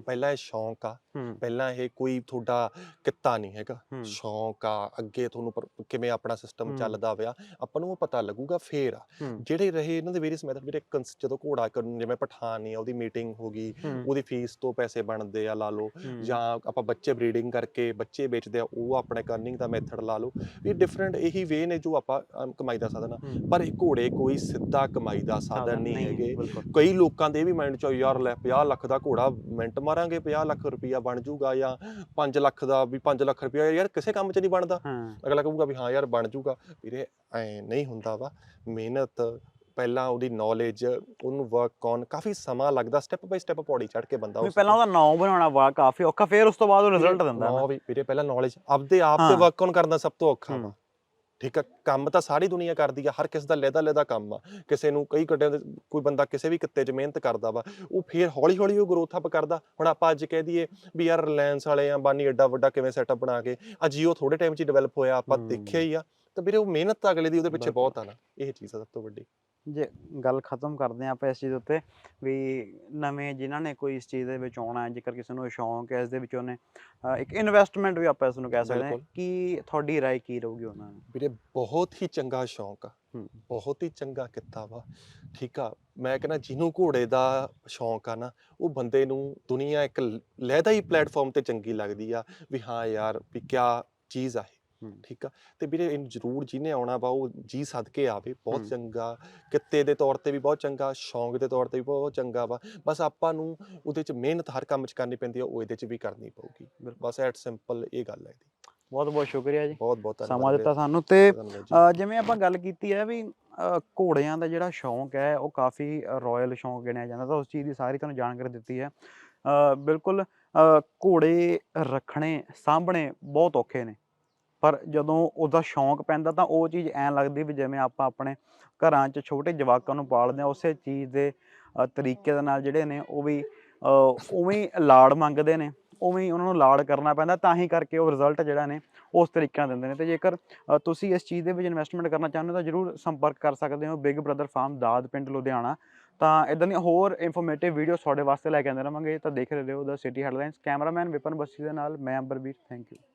ਪਹਿਲਾਂ ਇਹ ਸ਼ੌਂਕ ਆ ਪਹਿਲਾਂ ਇਹ ਕੋਈ ਤੁਹਾਡਾ ਕਿੱਤਾ ਨਹੀਂ ਹੈਗਾ। ਸ਼ੌਂਕ ਆ ਅੱਗੇ ਤੁਹਾਨੂੰ ਕਿਵੇਂ ਆਪਣਾ ਸਿਸਟਮ। ਚੱਲਦਾ ਪਿਆ ਆਪਾਂ ਨੂੰ ਉਹ ਪਤਾ ਲੱਗੂਗਾ ਫੇਰ ਆ। ਜਿਹੜੇ ਰਹੇ ਇਹਨਾਂ ਦੇ ਵੇਰੀਅਸ ਮੈਥਡ ਵੀਰੇ ਜਦੋਂ ਘੋੜਾ ਕਰਨ ਜਿਵੇਂ ਪਠਾਨ ਆ ਉਹਦੀ ਮੀਟਿੰਗ ਹੋ ਗਈ ਉਹਦੀ ਫੀਸ ਤੋਂ ਪੈਸੇ ਬਣਦੇ ਆ ਲਾ ਲਓ ਜਾਂ ਆਪਾਂ ਬੱਚੇ ਬਰੀਡਿੰਗ ਕਰਕੇ ਬੱਚੇ ਵੇਚਦੇ ਆ ਉਹ ਆਪਣੇ ਕਰਨਿੰਗ ਦਾ ਮੈਥਡ ਲਾ ਲਓ। ਇਹ ਡਿਫਰੈਂਟ ਇਹੀ ਵੇ ਨੇ ਜੋ ਆਪਾਂ ਕਮਾਈ ਦਾ ਸਾਧਨ ਆ। ਪਰ ਇਹ ਘੋੜੇ ਕੋਈ ਸਿੱਧਾ ਕਮਾਈ ਦਾ ਸਾਧਨ ਨਹੀਂ ਹੈਗੇ। ਕਈ ਲੋਕਾਂ ਦੇ ਵੀ ਮਾਈਂਡ ਚ ਯਾਰ ਲੈ 50 ਲੱਖ ਦਾ ਘੋੜਾ ਮਿੰਟ ਮਾਰਾਂਗੇ 50 ਲੱਖ ਰੁਪਈਆ ਬਣ ਜਾਊਗਾ ਜਾਂ 5 ਲੱਖ ਦਾ ਵੀ 5 ਲੱਖ ਰੁਪਈਆ ਯਾਰ ਕਿਸੇ ਕੰਮ 'ਚ ਨਹੀਂ ਬਣਦਾ। ਅਗਲਾ ਕਹੂਗਾ ਵੀ ਹਾਂ ਯਾਰ ਬਣ ਜਾਊਗਾ ਵੀਰੇ ਐ ਨਹੀਂ ਹੁੰਦਾ ਵਾ। ਮਿਹਨਤ ਪਹਿਲਾਂ ਉਹਦੀ ਨੌਲੇਜ ਉਹਨੂੰ ਵਰਕ ਔਨ ਕਾਫੀ ਸਮਾਂ ਲੱਗਦਾ ਸਟੈਪ ਬਾਈ ਸਟੈਪ ਪੌੜੀ ਚੜ ਕੇ ਬੰਦਾ ਉਸ ਪਹਿਲਾਂ ਉਹਦਾ ਨਾਮ ਬਣਾਉਣਾ ਵਾ ਕਾਫੀ ਔਖਾ ਫਿਰ ਉਸ ਤੋਂ ਬਾਅਦ ਉਹ ਰਿਜ਼ਲਟ ਦਿੰਦਾ ਨਾ। ਵੀ ਵੀਰੇ ਪਹਿਲਾਂ ਨੌਲੇਜ ਆਪਦੇ ਆਪ ਤੇ। ਵਰਕ ਔਨ ਕਰਨਾ ਸਭ ਤੋਂ ਔਖਾ ਵਾ। ਠੀਕ ਆ ਕੰਮ ਤਾਂ ਸਾਰੀ ਦੁਨੀਆ ਕਰਦੀ ਆ ਹਰ ਕਿਸੇ ਦਾ ਲੈਦਾ ਲੈਦਾ ਕੰਮ ਆ ਕਿਸੇ ਨੂੰ ਕਈ ਕੱਟਿਆਂ ਦੇ ਕੋਈ ਬੰਦਾ ਕਿਸੇ ਵੀ ਕਿੱਤੇ 'ਚ ਮਿਹਨਤ ਕਰਦਾ ਵਾ ਉਹ ਫੇਰ ਹੌਲੀ ਹੌਲੀ ਉਹ ਗਰੋਥ ਅਪ ਕਰਦਾ ਹੁਣ ਆਪਾਂ ਅੱਜ ਕਹਿ ਦਈਏ ਵੀ ਯਾਰ ਰਿਲਾਇੰਸ ਵਾਲੇ ਆ ਬਾਨੀ ਐਡਾ ਵੱਡਾ ਕਿਵੇਂ ਸੈਟਅਪ ਬਣਾ ਕੇ ਆ ਜੀਓ ਥੋੜੇ ਟਾਈਮ 'ਚ ਡਿਵੈਲਪ ਹੋਇਆ ਆਪਾਂ। ਦੇਖਿਆ ਹੀ ਆ ਤਾਂ ਵੀਰੇ ਉਹ ਮਿਹਨਤ ਤਾਂ ਅਗਲੇ ਦੀ ਉਹਦੇ ਪਿੱਛੇ। ਬਹੁਤ ਆ ਨਾ ਇਹ ਚੀਜ਼ ਆ ਸਭ ਤੋਂ ਵੱਡੀ ਜੇ ਗੱਲ ਖਤਮ ਕਰਦੇ ਹਾਂ ਆਪਾਂ ਇਸ ਚੀਜ਼ ਉੱਤੇ ਵੀ ਨਵੇਂ ਜਿਨ੍ਹਾਂ ਨੇ ਕੋਈ ਇਸ ਚੀਜ਼ ਦੇ ਵਿੱਚ ਆਉਣਾ ਹੈ ਜੇਕਰ ਕਿਸੇ ਨੂੰ ਸ਼ੌਂਕ ਹੈ ਇਸ ਦੇ ਵਿੱਚ ਉਹਨੇ ਅਹ ਇੱਕ ਇਨਵੈਸਟਮੈਂਟ ਵੀ ਆਪਾਂ ਇਸ ਨੂੰ ਕਹਿ ਸਕਦੇ ਹਾਂ ਬਿਲਕੁਲ। ਕੀ ਤੁਹਾਡੀ رائے ਕੀ ਰਹੂਗੀ ਉਹਨਾਂ ਨੂੰ ਵੀਰੇ ਬਹੁਤ ਹੀ ਚੰਗਾ ਸ਼ੌਂਕ ਆ ਹੂੰ। ਬਹੁਤ ਹੀ ਚੰਗਾ ਕਿੱਤਾ ਵਾ ਠੀਕ ਆ ਮੈਂ ਕਹਿੰਦਾ ਜਿਹਨੂੰ ਘੋੜੇ ਦਾ ਸ਼ੌਂਕ ਆ ਨਾ ਉਹ ਬੰਦੇ ਨੂੰ ਦੁਨੀਆ ਇੱਕ ਲਹਿਦਾ ਹੀ ਪਲੇਟਫਾਰਮ ਤੇ ਚੰਗੀ ਲੱਗਦੀ ਆ ਵੀ ਹਾਂ ਯਾਰ ਵੀ ਕਿਆ ਚੀਜ਼ ਆ ਇਹ ਹੂੰ। ਠੀਕ ਆ। ਤੇ ਵੀਰੇ ਇਹਨੂੰ ਜ਼ਰੂਰ ਜਿਹਨੇ ਆਉਣਾ ਵਾ ਉਹ ਜੀ ਸਦਕੇ ਆਵੇ ਬਹੁਤ। ਚੰਗਾ। ਕਿੱਤੇ ਦੇ ਤੌਰ ਤੇ ਵੀ ਬਹੁਤ ਚੰਗਾ ਸ਼ੌਂਕ ਦੇ ਤੌਰ ਤੇ ਵੀ ਬਹੁਤ ਚੰਗਾ ਵਾ। ਬਸ ਆਪਾਂ ਨੂੰ ਉਹਦੇ ਚ ਮਿਹਨਤ ਹਰ ਕੰਮ ਚ ਕਰਨੀ ਪੈਂਦੀ ਆ ਉਹ ਇਹਦੇ ਚ ਵੀ ਕਰਨੀ ਪਊਗੀ। ਬਸ ਐਟ ਸਿੰਪਲ ਇਹ ਗੱਲ ਹੈ ਇਹਦੀ। ਬਹੁਤ ਬਹੁਤ ਸ਼ੁਕਰੀਆ ਜੀ। ਬਹੁਤ ਬਹੁਤ ਧੰਨਵਾਦ ਸਮਾਂ। ਦਿੱਤਾ ਸਾਨੂੰ ਤੇ ਜਿਵੇਂ ਆਪਾਂ ਗੱਲ ਕੀਤੀ ਹੈ ਵੀ ਘੋੜਿਆਂ ਦਾ ਜਿਹੜਾ ਸ਼ੌਂਕ ਹੈ ਉਹ ਕਾਫੀ ਰਾਇਲ ਸ਼ੌਂਕ ਗਿਣਿਆ ਜਾਂਦਾ। ਤਾਂ ਉਸ ਚੀਜ਼ ਦੀ ਸਾਰੀ ਤੁਹਾਨੂੰ ਜਾਣਕਾਰੀ ਦਿੱਤੀ ਹੈ। ਬਿਲਕੁਲ ਘੋੜੇ ਰੱਖਣੇ ਸਾਂਭਣੇ ਬਹੁਤ ਔਖੇ ਨੇ। ਪਰ ਜਦੋਂ ਉਹਦਾ ਸ਼ੌਂਕ ਪੈਂਦਾ ਤਾਂ ਉਹ ਚੀਜ਼ ਐਂ ਲੱਗਦੀ ਵੀ ਜਿਵੇਂ ਆਪਾਂ ਆਪਣੇ ਘਰਾਂ 'ਚ ਛੋਟੇ ਜਵਾਕਾਂ ਨੂੰ ਪਾਲਦੇ ਆ ਉਸੇ ਚੀਜ਼ ਦੇ ਤਰੀਕੇ ਦੇ ਨਾਲ ਜਿਹੜੇ ਨੇ ਉਹ ਵੀ ਉਵੇਂ ਹੀ ਲਾੜ ਮੰਗਦੇ ਨੇ, ਉਵੇਂ ਹੀ ਉਹਨਾਂ ਨੂੰ ਲਾੜ ਕਰਨਾ ਪੈਂਦਾ ਤਾਂ ਹੀ ਕਰਕੇ ਉਹ ਰਿਜ਼ਲਟ ਜਿਹੜਾ ਨੇ ਉਸ ਤਰੀਕੇ ਨਾਲ ਦਿੰਦੇ ਨੇ। ਤੇ ਜੇਕਰ ਤੁਸੀਂ ਇਸ ਚੀਜ਼ ਦੇ ਵਿੱਚ ਇਨਵੈਸਟਮੈਂਟ ਕਰਨਾ ਚਾਹੁੰਦੇ ਹੋ ਤਾਂ ਜਰੂਰ ਸੰਪਰਕ ਕਰ ਸਕਦੇ ਹੋ ਬਿਗ ਬ੍ਰਦਰ ਫਾਰਮ ਦਾਦ ਪਿੰਡ ਲੁਧਿਆਣਾ। ਤਾਂ ਇਦਾਂ ਦੀਆਂ ਹੋਰ ਇਨਫੋਰਮੇਟਿਵ ਵੀਡੀਓ ਤੁਹਾਡੇ ਵਾਸਤੇ ਲੈ ਕੇ ਆਉਂਦੇ ਰਵਾਂਗੇ ਤਾਂ ਦੇਖ ਰਹੇ ਰਹੋ ਦਾ city headlines cameraman Vipan Bassi ਦੇ ਨਾਲ, ਮੈਂ ਅੰਬਰਵੀਰ। Thank you